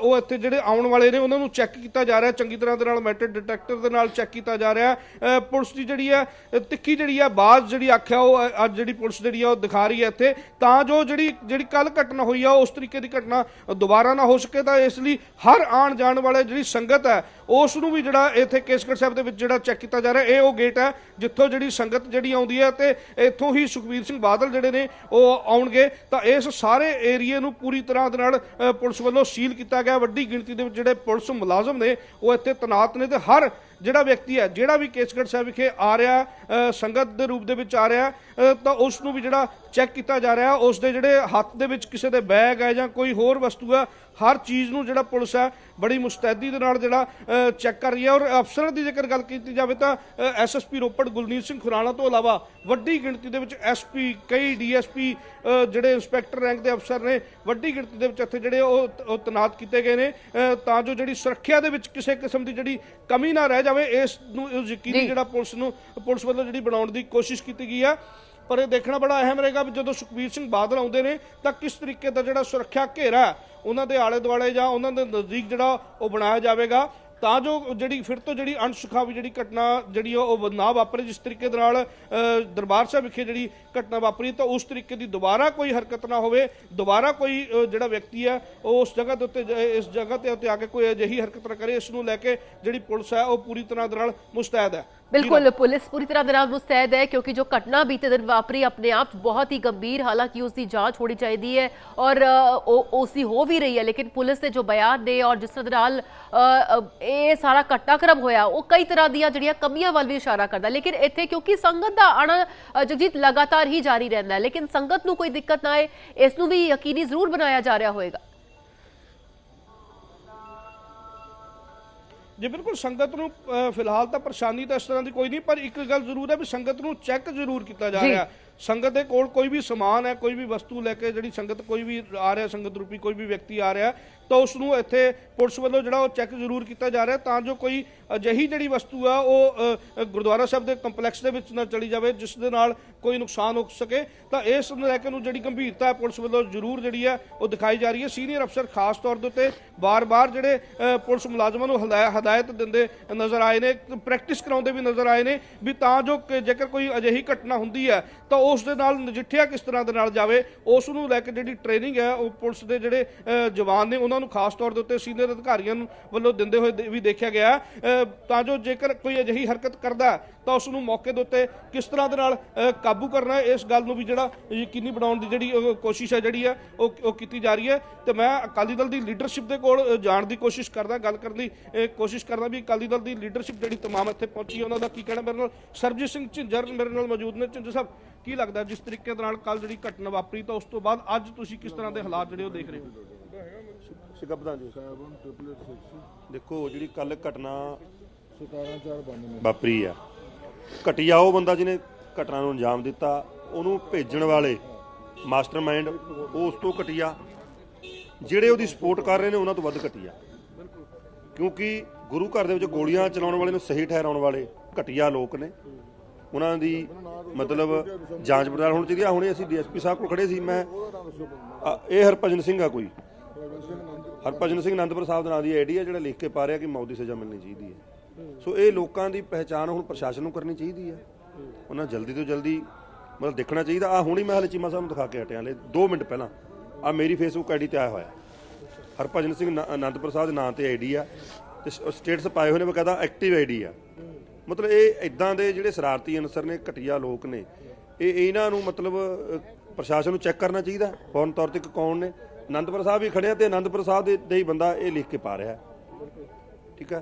ਉਹ ਇੱਥੇ ਜਿਹੜੇ ਆਉਣ ਵਾਲੇ ਨੇ, ਉਹਨਾਂ ਨੂੰ ਚੈੱਕ ਕੀਤਾ ਜਾ ਰਿਹਾ, ਚੰਗੀ ਤਰ੍ਹਾਂ ਦੇ ਨਾਲ ਮੈਟਲ ਡਿਟੈਕਟਰ ਦੇ ਨਾਲ ਚੈੱਕ ਕੀਤਾ ਜਾ ਰਿਹਾ। ਪੁਲਿਸ ਦੀ ਜਿਹੜੀ ਹੈ ਤਿੱਖੀ ਜਿਹੜੀ ਹੈ ਬਾਜ਼ ਜਿਹੜੀ ਆਖਿਆ, ਉਹ ਅੱਜ ਜਿਹੜੀ ਪੁਲਿਸ ਜਿਹੜੀ ਆ, ਉਹ ਦਿਖਾ ਰਹੀ ਹੈ ਇੱਥੇ। ਤਾਂ ਜੋ ਜਿਹੜੀ ਜਿਹੜੀ ਕੱਲ ਘਟਨਾ ਹੋਈ ਆ, ਉਸ ਤਰੀਕੇ ਦੀ ਘਟਨਾ ਦੁਬਾਰਾ ਨਾ ਹੋ ਸਕੇ, ਤਾਂ ਇਸ ਲਈ ਹਰ ਆਉਣ ਜਾਣ ਵਾਲੇ ਜਿਹੜੀ ਸੰਗਤ ਹੈ, ਉਸ ਨੂੰ ਵੀ ਜਿਹੜਾ ਇੱਥੇ ਕੇਸਗੜ੍ਹ ਸਾਹਿਬ ਦੇ ਵਿੱਚ ਜਿਹੜਾ ਚੈੱਕ ਕੀਤਾ ਜਾ ਰਿਹਾ, ਇਹ ਉਹ ਗੇਟ ਹੈ, ਜਿੱਥੋਂ ਜਿਹੜੀ ਸੰਗਤ ਜਿਹੜੀ ਆਉਂਦੀ ਹੈ, ਤੇ ਇੱਥੋਂ ਹੀ ਸੁਖਬੀਰ ਸਿੰਘ ਬਾਦਲ ਜਿਹੜੇ ਨੇ, ਉਹ ਆਉਣਗੇ। ਤਾਂ ਇਸ ਸਾਰੇ ਏਰੀਏ ਨੂੰ ਪੂਰੀ ਤਰ੍ਹਾਂ ਦੇ ਨਾਲ ਅ, ਪੁਲਿਸ ਵੱਲੋਂ ਸੀਲ ਕੀਤਾ ਗਿਆ। ਵੱਡੀ ਗਿਣਤੀ ਦੇ ਵਿੱਚ ਜਿਹੜੇ ਪੁਲਿਸ ਮੁਲਾਜ਼ਮ ਨੇ ਉਹ ਇੱਥੇ ਤੈਨਾਤ ਨੇ ਤੇ ਹਰ ਜਿਹੜਾ ਵਿਅਕਤੀ ਹੈ, ਜਿਹੜਾ ਵੀ ਕੇਸਗੜ੍ਹ ਸਾਹਿਬ ਵਿਖੇ ਆ ਰਿਹਾ ਸੰਗਤ ਦੇ ਰੂਪ ਦੇ ਵਿੱਚ ਆ ਰਿਹਾ ਤਾਂ ਉਸ ਨੂੰ ਵੀ ਜਿਹੜਾ ਚੈੱਕ ਕੀਤਾ ਜਾ ਰਿਹਾ, ਉਸ ਦੇ ਜਿਹੜੇ ਹੱਥ ਦੇ ਵਿੱਚ ਕਿਸੇ ਦੇ ਬੈਗ ਹੈ ਜਾਂ ਕੋਈ ਹੋਰ ਵਸਤੂ ਹੈ, ਹਰ ਚੀਜ਼ ਨੂੰ ਜਿਹੜਾ ਪੁਲਿਸ ਹੈ, ਬੜੀ ਮੁਸਤੈਦੀ ਦੇ ਨਾਲ ਜਿਹੜਾ ਚੈੱਕ ਕਰ ਰਹੀ ਹੈ। ਔਰ ਅਫਸਰਾਂ ਦੀ ਜੇਕਰ ਗੱਲ ਕੀਤੀ ਜਾਵੇ ਤਾਂ ਐਸਐਸਪੀ ਰੋਪੜ ਗੁਲਨੀਤ ਸਿੰਘ ਖੁਰਾਣਾ ਤੋਂ ਇਲਾਵਾ ਵੱਡੀ ਗਿਣਤੀ ਦੇ ਵਿੱਚ ਐਸਪੀ ਕਈ ਡੀਐਸਪੀ ਜਿਹੜੇ ਇੰਸਪੈਕਟਰ ਰੈਂਕ ਦੇ ਅਫਸਰ ਨੇ, ਵੱਡੀ ਗਿਣਤੀ ਦੇ ਵਿੱਚ ਇੱਥੇ ਜਿਹੜੇ ਉਹ ਉਹ ਤੈਨਾਤ ਕੀਤੇ ਗਏ ਨੇ। ਤਾਂ ਜੋ ਜਿਹੜੀ ਸੁਰੱਖਿਆ ਦੇ ਵਿੱਚ ਕਿਸੇ ਕਿਸਮ ਦੀ ਜਿਹੜੀ ਕਮੀ ਨਾ ਰਹਿ ਜਾਵੇ ਇਸ ਨੂੰ ਯਕੀਨੀ। ਜਿਹੜਾ ਪੁਲਿਸ ਨੂੰ ਪੁਲਿਸ ਵੱਲੋਂ ਜਿਹੜੀ ਬਣਾਉਣ ਦੀ ਕੋਸ਼ਿਸ਼ ਕੀਤੀ ਗਈ ਆ ਪਰ ਇਹ ਦੇਖਣਾ ਬੜਾ ਅਹਿਮ ਰਹੇਗਾ ਵੀ ਜਦੋਂ ਸੁਖਬੀਰ ਸਿੰਘ ਬਾਦਲ ਆਉਂਦੇ ਨੇ ਤਾਂ ਕਿਸ ਤਰੀਕੇ ਦਾ ਜਿਹੜਾ ਸੁਰੱਖਿਆ ਘੇਰਾ ਉਹਨਾਂ ਦੇ ਆਲੇ ਦੁਆਲੇ ਜਾਂ ਉਹਨਾਂ ਦੇ ਨਜ਼ਦੀਕ ਜਿਹੜਾ ਉਹ ਬਣਾਇਆ ਜਾਵੇਗਾ ਤਾਂ ਜੋ ਜਿਹੜੀ ਫਿਰ ਤੋਂ ਜਿਹੜੀ ਅਣਸੁਖਾਵੀ ਜਿਹੜੀ ਘਟਨਾ ਜਿਹੜੀ ਆ, ਉਹ ਨਾ ਵਾਪਰੇ, ਜਿਸ ਤਰੀਕੇ ਦੇ ਨਾਲ ਦਰਬਾਰ ਸਾਹਿਬ ਵਿਖੇ ਜਿਹੜੀ ਘਟਨਾ ਵਾਪਰੀ, ਤਾਂ ਉਸ ਤਰੀਕੇ ਦੀ ਦੁਬਾਰਾ ਕੋਈ ਹਰਕਤ ਨਾ ਹੋਵੇ, ਦੁਬਾਰਾ ਕੋਈ ਜਿਹੜਾ ਵਿਅਕਤੀ ਹੈ ਉਹ ਉਸ ਜਗ੍ਹਾ ਦੇ ਉੱਤੇ ਇਸ ਜਗ੍ਹਾ ਤੇ ਉੱਤੇ ਆ ਕੇ ਕੋਈ ਅਜਿਹੀ ਹਰਕਤ ਨਾ ਕਰੇ, ਇਸ ਨੂੰ ਲੈ ਕੇ ਜਿਹੜੀ ਪੁਲਿਸ ਹੈ ਉਹ ਪੂਰੀ ਤਰ੍ਹਾਂ ਦੇ ਨਾਲ ਮੁਸਤੈਦ ਹੈ ਬਿਲਕੁਲ ਪੁਲਿਸ ਪੂਰੀ ਤਰ੍ਹਾਂ ਦੇ ਨਾਲ ਮੁਸਤੈਦ ਹੈ ਕਿਉਂਕਿ ਜੋ ਘਟਨਾ ਬੀਤੇ ਦਿਨ ਵਾਪਰੀ ਆਪਣੇ ਆਪ ਬਹੁਤ ਹੀ ਗੰਭੀਰ ਹਾਲਾਂਕਿ ਉਸ ਦੀ ਜਾਂਚ ਹੋਣੀ ਚਾਹੀਦੀ ਹੈ ਔਰ ਉਸ ਦੀ ਹੋ ਵੀ ਰਹੀ ਹੈ ਲੇਕਿਨ ਪੁਲਿਸ ਦੇ ਜੋ ਬਿਆਨ ਨੇ ਔਰ ਜਿਸ ਤਰ੍ਹਾਂ ਦੇ ਨਾਲ ਇਹ ਸਾਰਾ ਘਟਨਾਕ੍ਰਮ ਹੋਇਆ ਉਹ ਕਈ ਤਰ੍ਹਾਂ ਦੀਆਂ ਜਿਹੜੀਆਂ ਕਮੀਆਂ ਵੱਲ ਵੀ ਇਸ਼ਾਰਾ ਕਰਦਾ। ਲੇਕਿਨ ਇੱਥੇ ਕਿਉਂਕਿ ਸੰਗਤ ਦਾ ਆਣਾ ਜਗਜੀਤ ਲਗਾਤਾਰ ਹੀ ਜਾਰੀ ਰਹਿੰਦਾ ਹੈ ਲੇਕਿਨ ਸੰਗਤ ਨੂੰ ਕੋਈ ਦਿੱਕਤ ਨਾ ਆਏ ਇਸ ਨੂੰ ਵੀ ਯਕੀਨੀ ਜ਼ਰੂਰ ਬਣਾਇਆ ਜਾ ਰਿਹਾ ਹੋਵੇਗਾ ਜੀ ਬਿਲਕੁਲ ਸੰਗਤ ਨੂੰ ਫਿਲਹਾਲ ਤਾਂ ਪਰੇਸ਼ਾਨੀ ਤਾਂ ਇਸ ਤਰ੍ਹਾਂ ਦੀ ਕੋਈ ਨਹੀਂ ਪਰ ਇੱਕ ਗੱਲ ਜ਼ਰੂਰ ਹੈ ਵੀ ਸੰਗਤ ਨੂੰ ਚੈੱਕ ਜ਼ਰੂਰ ਕੀਤਾ ਜੀ। ਰਿਹਾ ਸੰਗਤ ਦੇ ਕੋਲ ਕੋਈ ਵੀ ਸਮਾਨ ਹੈ ਕੋਈ ਵੀ ਵਸਤੂ ਲੈ ਕੇ ਜਿਹੜੀ ਸੰਗਤ ਕੋਈ ਵੀ ਆ ਰਿਹਾ ਸੰਗਤ ਰੂਪੀ ਕੋਈ ਵੀ ਵਿਅਕਤੀ ਆ ਰਿਹਾ ਤਾਂ ਉਸ ਨੂੰ ਇੱਥੇ ਪੁਲਿਸ ਵੱਲੋਂ ਜਿਹੜਾ ਉਹ ਚੈੱਕ ਜ਼ਰੂਰ ਕੀਤਾ ਜਾ ਰਿਹਾ ਤਾਂ ਜੋ ਕੋਈ ਅਜਿਹੀ ਜਿਹੜੀ ਵਸਤੂ ਆ, ਉਹ ਗੁਰਦੁਆਰਾ ਸਾਹਿਬ ਦੇ ਕੰਪਲੈਕਸ ਦੇ ਵਿੱਚ ਨਾ ਚਲੀ ਜਾਵੇ, ਜਿਸ ਦੇ ਨਾਲ ਕੋਈ ਨੁਕਸਾਨ ਹੋ ਸਕੇ। ਤਾਂ ਇਸ ਨੂੰ ਲੈ ਕੇ ਨੂੰ ਜਿਹੜੀ ਗੰਭੀਰਤਾ ਪੁਲਿਸ ਵੱਲੋਂ ਜ਼ਰੂਰ ਜਿਹੜੀ ਹੈ, ਉਹ ਦਿਖਾਈ ਜਾ ਰਹੀ ਹੈ। ਸੀਨੀਅਰ ਅਫਸਰ ਖਾਸ ਤੌਰ ਦੇ ਉੱਤੇ ਬਾਰ-ਬਾਰ ਜਿਹੜੇ ਪੁਲਿਸ ਮੁਲਾਜ਼ਮਾਂ ਨੂੰ ਹਦਾਇ- ਹਦਾਇਤ ਦਿੰਦੇ ਨਜ਼ਰ ਆਏ ਨੇ ਪ੍ਰੈਕਟਿਸ ਕਰਾਉਂਦੇ ਵੀ ਨਜ਼ਰ ਆਏ ਨੇ ਵੀ ਤਾਂ ਜੋ ਜੇਕਰ ਕੋਈ ਅਜਿਹੀ ਘਟਨਾ ਹੁੰਦੀ ਹੈ, ਤਾਂ ਉਸ ਦੇ ਨਾਲ ਨਜਿੱਠਿਆ ਕਿਸ ਤਰ੍ਹਾਂ ਦੇ ਨਾਲ ਜਾਵੇ, ਉਸ ਨੂੰ ਲੈ ਕੇ ਜਿਹੜੀ ਟ੍ਰੇਨਿੰਗ ਹੈ, ਉਹ ਪੁਲਿਸ ਦੇ ਜਿਹੜੇ ਜਵਾਨ ਨੇ, ਉਹਨਾਂ ਨੂੰ ਖਾਸ ਤੌਰ ਦੇ ਉੱਤੇ ਸੀਨੀਅਰ ਅਧਿਕਾਰੀਆਂ ਨੂੰ ਵੱਲੋਂ ਦਿੰਦੇ ਹੋਏ ਵੀ ਦੇਖਿਆ ਗਿਆ। ਤਾਂ ਜੋ ਜੇਕਰ ਕੋਈ ਅਜਿਹੀ ਹਰਕਤ ਕਰਦਾ, ਤਾਂ ਉਸ ਨੂੰ ਮੌਕੇ ਦੇ ਉੱਤੇ ਕਿਸ ਤਰ੍ਹਾਂ ਦੇ ਨਾਲ ਕਾਬੂ ਕਰਨਾ ਇਸ ਗੱਲ ਨੂੰ ਵੀ ਜਿਹੜਾ ਯਕੀਨੀ ਬਣਾਉਣ ਦੀ ਜਿਹੜੀ ਕੋਸ਼ਿਸ਼ ਹੈ ਜਿਹੜੀ ਹੈ, ਉਹ ਉਹ ਕੀਤੀ ਜਾ ਰਹੀ ਹੈ। ਤੇ ਮੈਂ ਅਕਾਲੀ ਦਲ ਦੀ ਲੀਡਰਸ਼ਿਪ ਦੇ ਕੋਲ ਜਾਣ ਦੀ ਕੋਸ਼ਿਸ਼ ਕਰਦਾ, ਗੱਲ ਕਰਨ ਦੀ ਕੋਸ਼ਿਸ਼ ਕਰਦਾ ਵੀ ਅਕਾਲੀ ਦਲ ਦੀ ਲੀਡਰਸ਼ਿਪ ਜਿਹੜੀ ਤਮਾਮ ਇੱਥੇ ਪਹੁੰਚੀ ਹੈ, ਉਹਨਾਂ ਦਾ ਕੀ ਕਹਿਣਾ ਮੇਰੇ ਨਾਲ? ਸਰਜੀਤ ਸਿੰਘ ਝਿੰਜਰ ਮੇਰੇ ਨਾਲ ਮੌਜੂਦ ਨੇ। ਝਿੰਜਰ ਸਾਹਿਬ, ਕੀ ਲੱਗਦਾ ਜਿਸ ਤਰੀਕੇ ਦੇ ਨਾਲ ਕੱਲ ਜਿਹੜੀ ਘਟਨਾ ਵਾਪਰੀ, ਤਾਂ ਉਸ ਤੋਂ ਬਾਅਦ ਅੱਜ ਤੁਸੀਂ ਕਿਸ ਤਰ੍ਹਾਂ ਦੇ ਹਾਲਾਤ ਜਿਹੜੇ ਉਹ ਦੇਖ ਰਹੇ ਹੋ? ਸਿੱਕਾ ਜੀ? 7866 ਦੇਖੋ, ਜਿਹੜੀ ਕੱਲ ਘਟਨਾ 17492 ਵਾਪਰੀ ਆ, ਘਟੀਆ ਉਹ ਬੰਦਾ ਜਿਹਨੇ ਘਟਨਾ ਨੂੰ ਅੰਜਾਮ ਦਿੱਤਾ, ਉਹਨੂੰ ਭੇਜਣ ਵਾਲੇ ਮਾਸਟਰਮਾਈਂਡ ਉਹ ਉਸ ਤੋਂ ਘਟੀਆ, ਜਿਹੜੇ ਉਹਦੀ ਸਪੋਰਟ ਕਰ ਰਹੇ ਨੇ, ਉਹਨਾਂ ਤੋਂ ਵੱਧ ਘਟੀਆ। ਕਿਉਂਕਿ ਗੁਰੂ ਘਰ ਦੇ ਵਿੱਚ ਗੋਲੀਆਂ ਚਲਾਉਣ ਵਾਲੇ ਨੂੰ ਸਹੀ ਠਹਿਰਾਉਣ ਵਾਲੇ ਘਟੀਆ ਲੋਕ ਨੇ। ਉਹਨਾਂ ਦੀ ਮਤਲਬ ਜਾਂਚ ਪੜਤਾਲ ਹੋਣੀ ਚਾਹੀਦੀ ਆ। ਹੁਣੇ ਅਸੀਂ ਡੀਐਸਪੀ ਸਾਹਿਬ ਕੋਲ ਖੜੇ ਸੀ, ਮੈਂ ਇਹ ਹਰਭਜਨ ਸਿੰਘ ਆ ਕੋਈ। ਹਰਭਜਨ ਸਿੰਘ ਅਨੰਦਪੁਰ ਸਾਹਿਬ ਦੇ ਨਾਂ ਦੀ ਆਈਡੀ ਹੈ ਜਿਹੜਾ ਲਿਖ ਕੇ ਪਾ ਰਿਹਾ ਕਿ ਮੌਤ ਦੀ ਸਜ਼ਾ ਮਿਲਣੀ ਚਾਹੀਦੀ ਹੈ। ਸੋ ਇਹ ਲੋਕਾਂ ਦੀ ਪਹਿਚਾਣ ਹੁਣ ਪ੍ਰਸ਼ਾਸਨ ਨੂੰ ਕਰਨੀ ਚਾਹੀਦੀ ਹੈ ਉਹਨਾਂ ਜਲਦੀ ਤੋਂ ਜਲਦੀ ਮਤਲਬ ਦੇਖਣਾ ਚਾਹੀਦਾ। ਆ ਹੁਣੀ ਮੈਂ ਹਲੇ ਚੀਮਾ ਸਾਹਿਬ ਨੂੰ ਦਿਖਾ ਕੇ ਹਟਿਆ ਹਲੇ 2 ਮਿੰਟ ਪਹਿਲਾਂ ਆ ਮੇਰੀ ਫੇਸਬੁੱਕ ਆਈਡੀ ਤੇ ਆਇਆ ਹੋਇਆ। ਹਰਭਜਨ ਸਿੰਘ ਨ- ਅਨੰਦਪੁਰ ਸਾਹਿਬ ਦੇ ਨਾਂ ਤੇ ਆਈਡੀ ਆ ਤੇ ਸਟੇਟਸ ਪਾਏ ਹੋਏ ਨੇ ਮੈਂ ਬਕਾਇਦਾ ਐਕਟਿਵ ਆਈਡੀ ਆ। ਮਤਲਬ ਇਹ ਇਦਾਂ ਦੇ ਜਿਹੜੇ ਸ਼ਰਾਰਤੀ ਅਨਸਰ ਨੇ, ਘਟੀਆ ਲੋਕ ਨੇ, ਇਹ ਇਹਨਾਂ ਨੂੰ ਮਤਲਬ ਪ੍ਰਸ਼ਾਸਨ ਨੂੰ ਚੈੱਕ ਕਰਨਾ ਚਾਹੀਦਾ। ਫੌਰਨ ਤੌਰ ਤੇ ਕੌਣ ਨੇ? ਅਨੰਦਪੁਰ ਸਾਹਿਬ ਵੀ ਖੜਿਆ ਤੇ ਅਨੰਦਪੁਰ ਸਾਹਿਬ ਦੇ ਦੇ ਹੀ ਬੰਦਾ ਇਹ ਲਿਖ ਕੇ ਪਾ ਰਿਹਾ ਠੀਕ ਹੈ?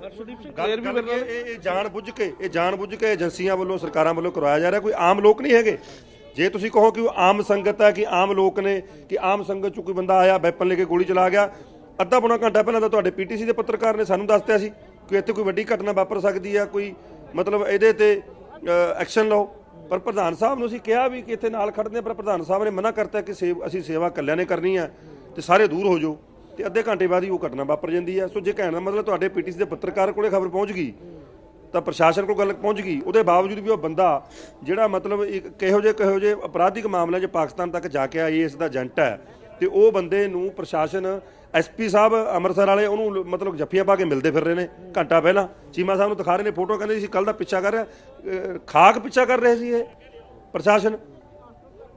ਗੱਲ ਵੀ ਮੇਰੇ ਨਾਲ- ਇਹ ਇਹ ਜਾਣ ਬੁੱਝ ਕੇ ਇਹ ਜਾਣ ਬੁੱਝ ਕੇ ਏਜੰਸੀਆਂ ਵੱਲੋਂ ਸਰਕਾਰਾਂ ਵੱਲੋਂ ਕਰਵਾਇਆ ਜਾ ਰਿਹਾ। ਕੋਈ ਆਮ ਲੋਕ ਨਹੀਂ ਹੈਗੇ। ਜੇ ਤੁਸੀਂ ਕਹੋ ਕਿ ਉਹ ਆਮ ਸੰਗਤ ਹੈ ਕਿ ਆਮ ਲੋਕ ਨੇ ਕਿ ਆਮ ਸੰਗਤ ਚੋਂ ਕੋਈ ਬੰਦਾ ਆਇਆ ਵੈਪਨ ਲੈ ਕੇ ਗੋਲੀ ਚਲਾ ਗਿਆ ਅੱਧਾ ਪੌਣਾ ਘੰਟਾ ਪਹਿਲਾਂ ਤਾਂ ਤੁਹਾਡੇ ਪੀਟੀਸੀ ਦੇ ਪੱਤਰਕਾਰ ਨੇ ਸਾਨੂੰ ਦੱਸਤਾ ਸੀ ਕਿ ਇੱਥੇ ਕੋਈ ਵੱਡੀ ਘਟਨਾ ਵਾਪਰ ਸਕਦੀ ਹੈ ਕੋਈ ਮਤਲਬ ਇਹਦੇ ਤੇ ਐਕਸ਼ਨ ਲਓ। ਪਰ ਪ੍ਰਧਾਨ ਸਾਹਿਬ ਨੂੰ ਅਸੀਂ ਕਿਹਾ ਵੀ ਕਿ ਇੱਥੇ ਨਾਲ ਖੜਦੇ ਪਰ ਪ੍ਰਧਾਨ ਸਾਹਿਬ ਨੇ ਮਨਾ ਕਰਤਾ ਕਿ ਅਸੀਂ ਸੇਵਾ ਕੱਲਿਆਂ ਨੇ ਕਰਨੀ ਹੈ। ਤੇ ਸਾਰੇ ਦੂਰ ਹੋ ਜਾਓ। ਤੇ ਅੱਧੇ ਘੰਟੇ ਬਾਅਦ ਹੀ ਉਹ ਘਟਨਾ ਵਾਪਰ ਜਾਂਦੀ ਹੈ। ਸੋ ਜੇ ਕਹਿਣ ਦਾ ਮਤਲਬ ਤੁਹਾਡੇ ਪੀਟੀਸੀ ਦੇ ਪੱਤਰਕਾਰ ਕੋਲੇ ਖਬਰ ਪਹੁੰਚ ਗਈ, ਤਾਂ ਪ੍ਰਸ਼ਾਸਨ ਕੋਲ ਗੱਲ ਪਹੁੰਚ ਗਈ। ਉਹਦੇ ਬਾਵਜੂਦ ਵੀ ਉਹ ਬੰਦਾ ਜਿਹੜਾ ਮਤਲਬ ਇੱਕ ਕਿਹੋ ਜਿਹੇ ਕਿਹੋ ਜਿਹੇ ਅਪਰਾਧਿਕ ਮਾਮਲਿਆਂ 'ਚ ਪਾਕਿਸਤਾਨ ਤੱਕ ਜਾ ਕੇ ਆਈਏਐਸ ਦਾ ਏਜੰਟ ਹੈ। ਤੇ ਉਹ ਬੰਦੇ ਨੂੰ ਪ੍ਰਸ਼ਾਸਨ ਐਸਪੀ ਸਾਹਿਬ ਅੰਮ੍ਰਿਤਸਰ ਵਾਲੇ ਉਹਨੂੰ ਮਤਲਬ ਜੱਫੀਆਂ ਪਾ ਕੇ ਮਿਲਦੇ ਫਿਰ ਰਹੇ ਨੇ ਘੰਟਾ ਪਹਿਲਾਂ। ਚੀਮਾ ਸਾਹਿਬ ਨੂੰ ਦਿਖਾ ਰਹੇ ਨੇ ਫੋਟੋ, ਕਹਿੰਦੇ ਸੀ ਕੱਲ ਦਾ ਪਿੱਛਾ ਕਰ ਰਿਹਾ ਖਾਕ ਪਿੱਛਾ ਕਰ ਰਹੇ ਸੀ ਇਹ ਪ੍ਰਸ਼ਾਸਨ।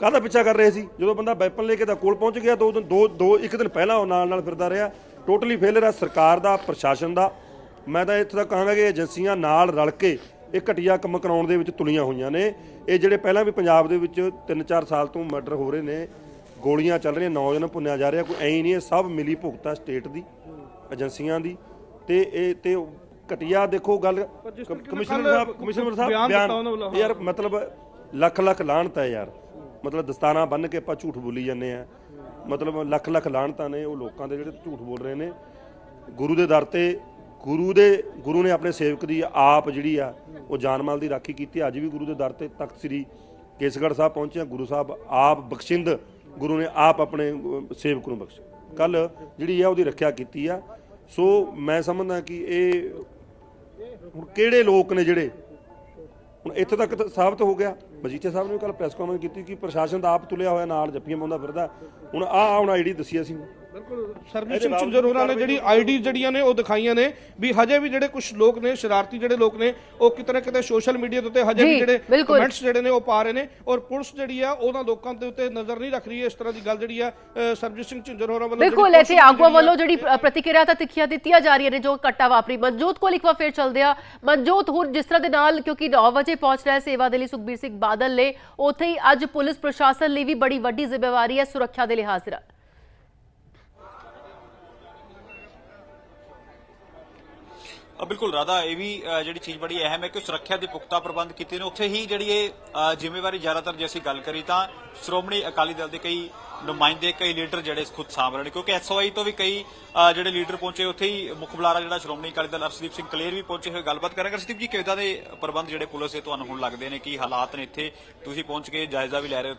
ਕਾਹਦਾ ਪਿੱਛਾ ਕਰ ਰਹੇ ਸੀ? ਜਦੋਂ ਬੰਦਾ ਵੈਪਨ ਲੈ ਕੇ ਤਾਂ ਕੋਲ ਪਹੁੰਚ ਗਿਆ ਦੋ ਦਿਨ ਦੋ ਦੋ ਇੱਕ ਦਿਨ ਪਹਿਲਾਂ ਉਹ ਨਾਲ ਨਾਲ ਫਿਰਦਾ ਰਿਹਾ। ਟੋਟਲੀ ਫੇਲਰ ਹੈ ਸਰਕਾਰ ਦਾ ਪ੍ਰਸ਼ਾਸਨ ਦਾ। ਮੈਂ ਤਾਂ ਇੱਥੇ ਤੱਕ ਕਹਾਂਗਾ ਕਿ ਏਜੰਸੀਆਂ ਨਾਲ ਰਲ ਕੇ ਇਹ ਘਟੀਆ ਕੰਮ ਕਰਾਉਣ ਦੇ ਵਿੱਚ ਤੁਲੀਆਂ ਹੋਈਆਂ ਨੇ। ਇਹ ਜਿਹੜੇ ਪਹਿਲਾਂ ਵੀ ਪੰਜਾਬ ਦੇ ਵਿੱਚ 3-4 ਸਾਲ ਤੋਂ ਮਰਡਰ ਹੋ ਰਹੇ ਨੇ ਗੋਲੀਆਂ ਚੱਲ ਰਹੀਆਂ ਨੌਜਵਾਨ ਭੁੰਨਿਆ ਜਾ ਰਿਹਾ ਕੋਈ ਐਂ ਨਹੀਂ ਇਹ ਸਭ ਮਿਲੀ ਭੁਗਤਾ ਸਟੇਟ ਦੀ ਏਜੰਸੀਆਂ ਦੀ। ਤੇ ਇਹ ਤੇ ਘਟੀਆ ਦੇਖੋ ਗੱਲ ਕਮਿਸ਼ਨਰ ਸਾਹਿਬ ਕਮਿਸ਼ਨਰ ਸਾਹਿਬ ਬਿਆਨ ਯਾਰ ਮਤਲਬ ਲੱਖ ਲੱਖ ਲਾਹਣਤ ਹੈ ਯਾਰ। ਮਤਲਬ ਦਸਤਾਨਾ ਬੰਨ ਕੇ ਆਪਾਂ ਝੂਠ ਬੋਲੀ ਜਾਂਦੇ ਆ। ਮਤਲਬ ਲੱਖ ਲੱਖ ਲਾਹਣਤਾਂ ਨੇ ਉਹ ਲੋਕਾਂ ਦੇ ਜਿਹੜੇ ਝੂਠ ਬੋਲ ਰਹੇ ਨੇ। ਗੁਰੂ ਦੇ ਦਰ ਤੇ ਗੁਰੂ ਦੇ, ਗੁਰੂ ਨੇ ਆਪਣੇ ਸੇਵਕ ਦੀ ਆਪ ਜਿਹੜੀ ਆ, ਉਹ ਜਾਨਮਾਲ ਦੀ ਰਾਖੀ ਕੀਤੀ। ਅੱਜ ਵੀ ਗੁਰੂ ਦੇ ਦਰ ਤੇ ਤਖਤ ਸ੍ਰੀ ਕੇਸਗੜ੍ਹ ਸਾਹਿਬ ਪਹੁੰਚਿਆ ਗੁਰੂ ਸਾਹਿਬ ਆਪ ਬਖਸ਼ਿੰਦ, ਗੁਰੂ ਨੇ ਆਪ ਆਪਣੇ ਸੇਵਕ ਨੂੰ ਬਖਸ਼ ਕੱਲ ਜਿਹੜੀ ਆ ਉਹਦੀ ਰੱਖਿਆ ਕੀਤੀ ਆ। ਸੋ ਮੈਂ ਸਮਝਦਾ ਕਿ ਇਹ ਹੁਣ ਕਿਹੜੇ ਲੋਕ ਨੇ ਜਿਹੜੇ? ਹੁਣ ਇੱਥੇ ਤੱਕ ਤਾਂ ਸਾਬਤ ਹੋ ਗਿਆ। ਮਜੀਠੀਆ ਸਾਹਿਬ ਨੇ ਕੱਲ ਪ੍ਰੈਸ ਕਾਨਫਰੰਸ ਕੀਤੀ ਕਿ ਪ੍ਰਸ਼ਾਸਨ ਦਾ ਆਪ ਤੁਲਿਆ ਹੋਇਆ ਨਾਲ ਜੱਫੀਆਂ ਪਾਉਂਦਾ ਫਿਰਦਾ। ਹੁਣ ਆਹ ਹੁਣ ਆਈਡੀ ਦੱਸੀ ਅਸੀਂ। ਬਿਲਕੁਲ ਸਰਬਜੀਤ ਸਿੰਘ ਝੁੰਜਰ ਹੋਰਾਂ ਨੇ ਜਿਹੜੀ ਆਈਡੀ ਜਿਹੜੀਆਂ ਨੇ ਉਹ ਦਿਖਾਈਆਂ ਨੇ ਵੀ ਹਜੇ ਵੀ ਜਿਹੜੇ ਕੁਝ ਲੋਕ ਨੇ ਸ਼ਰਾਰਤੀ ਜਿਹੜੇ ਲੋਕ ਨੇ ਉਹ ਕਿਤੇ ਨਾ ਕਿਤੇ ਸੋਸ਼ਲ ਮੀਡੀਆ ਦੇ ਉੱਤੇ ਹਜੇ ਵੀ ਜਿਹੜੇ। ਕਮੈਂਟਸ ਜਿਹੜੇ ਨੇ ਉਹ ਪਾ ਰਹੇ ਨੇ ਔਰ ਪੁਲਿਸ ਜਿਹੜੀ ਆ ਉਹਨਾਂ ਲੋਕਾਂ ਦੇ ਉੱਤੇ ਨਜ਼ਰ ਨਹੀਂ ਰੱਖ ਰਹੀ ਇਸ ਤਰ੍ਹਾਂ ਦੀ ਗੱਲ ਜਿਹੜੀ ਆ ਸਰਬਜੀਤ ਸਿੰਘ ਝੁੰਜਰ ਹੋਰਾਂ ਵੱਲੋਂ ਬਿਲਕੁਲ ਇੱਥੇ ਆਗੂਆਂ ਵੱਲੋਂ ਜਿਹੜੀ ਪ੍ਰਤੀਕਿਰਿਆ ਤਾਂ ਤਿੱਖੀਆਂ ਦਿੱਤੀਆਂ ਜਾ ਰਹੀਆਂ ਨੇ ਜੋ ਕੱਟਾ ਵਾਪਰੀ। ਮਨਜੋਤ ਕੋਲ ਇੱਕ ਵਾਰ ਫੇਰ ਚੱਲਦੇ ਆ। ਮਨਜੋਤ ਹੋਰ ਜਿਸ ਤਰ੍ਹਾਂ ਦੇ ਨਾਲ ਕਿਉਂਕਿ 9 ਵਜੇ ਪਹੁੰਚ ਰਿਹਾ ਹੈ ਸੇਵਾ ਦੇ ਲਈ ਸੁਖਬੀਰ ਸਿੰਘ ਬਾਦਲ ਨੇ ਉੱਥੇ ਹੀ ਅੱਜ ਪੁਲਿਸ ਪ੍ਰਸ਼ਾਸਨ ਲਈ ਵੀ ਬੜੀ ਵੱਡੀ ਜ਼ਿੰਮੇਵਾਰੀ ਹੈ ਸੁਰੱਖਿਆ ਦੇ ਲਿਹਾਜ਼ ਨਾਲ। ਬਿਲਕੁਲ ਰਾਧਾ, ਇਹ ਵੀ ਜਿਹੜੀ ਚੀਜ਼ ਬੜੀ ਅਹਿਮ ਹੈ ਕਿ ਸੁਰੱਖਿਆ ਦੇ ਪੁਖਤਾ ਪ੍ਰਬੰਧ ਕੀਤੇ ਨੇ। ਉੱਥੇ ਹੀ ਜਿਹੜੀ ਇਹ ਜ਼ਿੰਮੇਵਾਰੀ ਜ਼ਿਆਦਾਤਰ ਜੇ ਅਸੀਂ ਗੱਲ ਕਰੀ ਤਾਂ ਸ਼੍ਰੋਮਣੀ ਅਕਾਲੀ ਦਲ ਦੇ ਕਈ ਨੁਮਾਇੰਦੇ, ਕਈ ਲੀਡਰ ਜਿਹੜੇ ਖੁਦ ਸਾਂਭ ਰਹੇ ਨੇ। ਕਿਉਂਕਿ ਐਸਓਆਈ ਤੋਂ ਵੀ ਕਈ ਜਿਹੜੇ ਲੀਡਰ ਪਹੁੰਚੇ, ਉੱਥੇ ਹੀ ਮੁੱਖ ਬੁਲਾਰਾ ਜਿਹੜਾ ਸ਼੍ਰੋਮਣੀ ਅਕਾਲੀ ਦਲ ਅਰਸ਼ਦੀਪ ਸਿੰਘ ਕਲੇਰ ਵੀ ਪਹੁੰਚੇ ਹੋਏ। ਗੱਲਬਾਤ ਕਰਾਂਗੇ। ਅਰਸ਼ਦੀਪ ਜੀ, ਕਿਦਾਂ ਦੇ ਪ੍ਰਬੰਧ ਜਿਹੜੇ ਪੁਲਿਸ ਦੇ ਤੁਹਾਨੂੰ ਹੁਣ ਲੱਗਦੇ ਨੇ? ਕੀ ਹਾਲਾਤ ਨੇ ਇੱਥੇ? ਤੁਸੀਂ ਪਹੁੰਚ ਕੇ ਜਾਇਜ਼ਾ ਵੀ ਲੈ ਰਹੇ ਹੋ।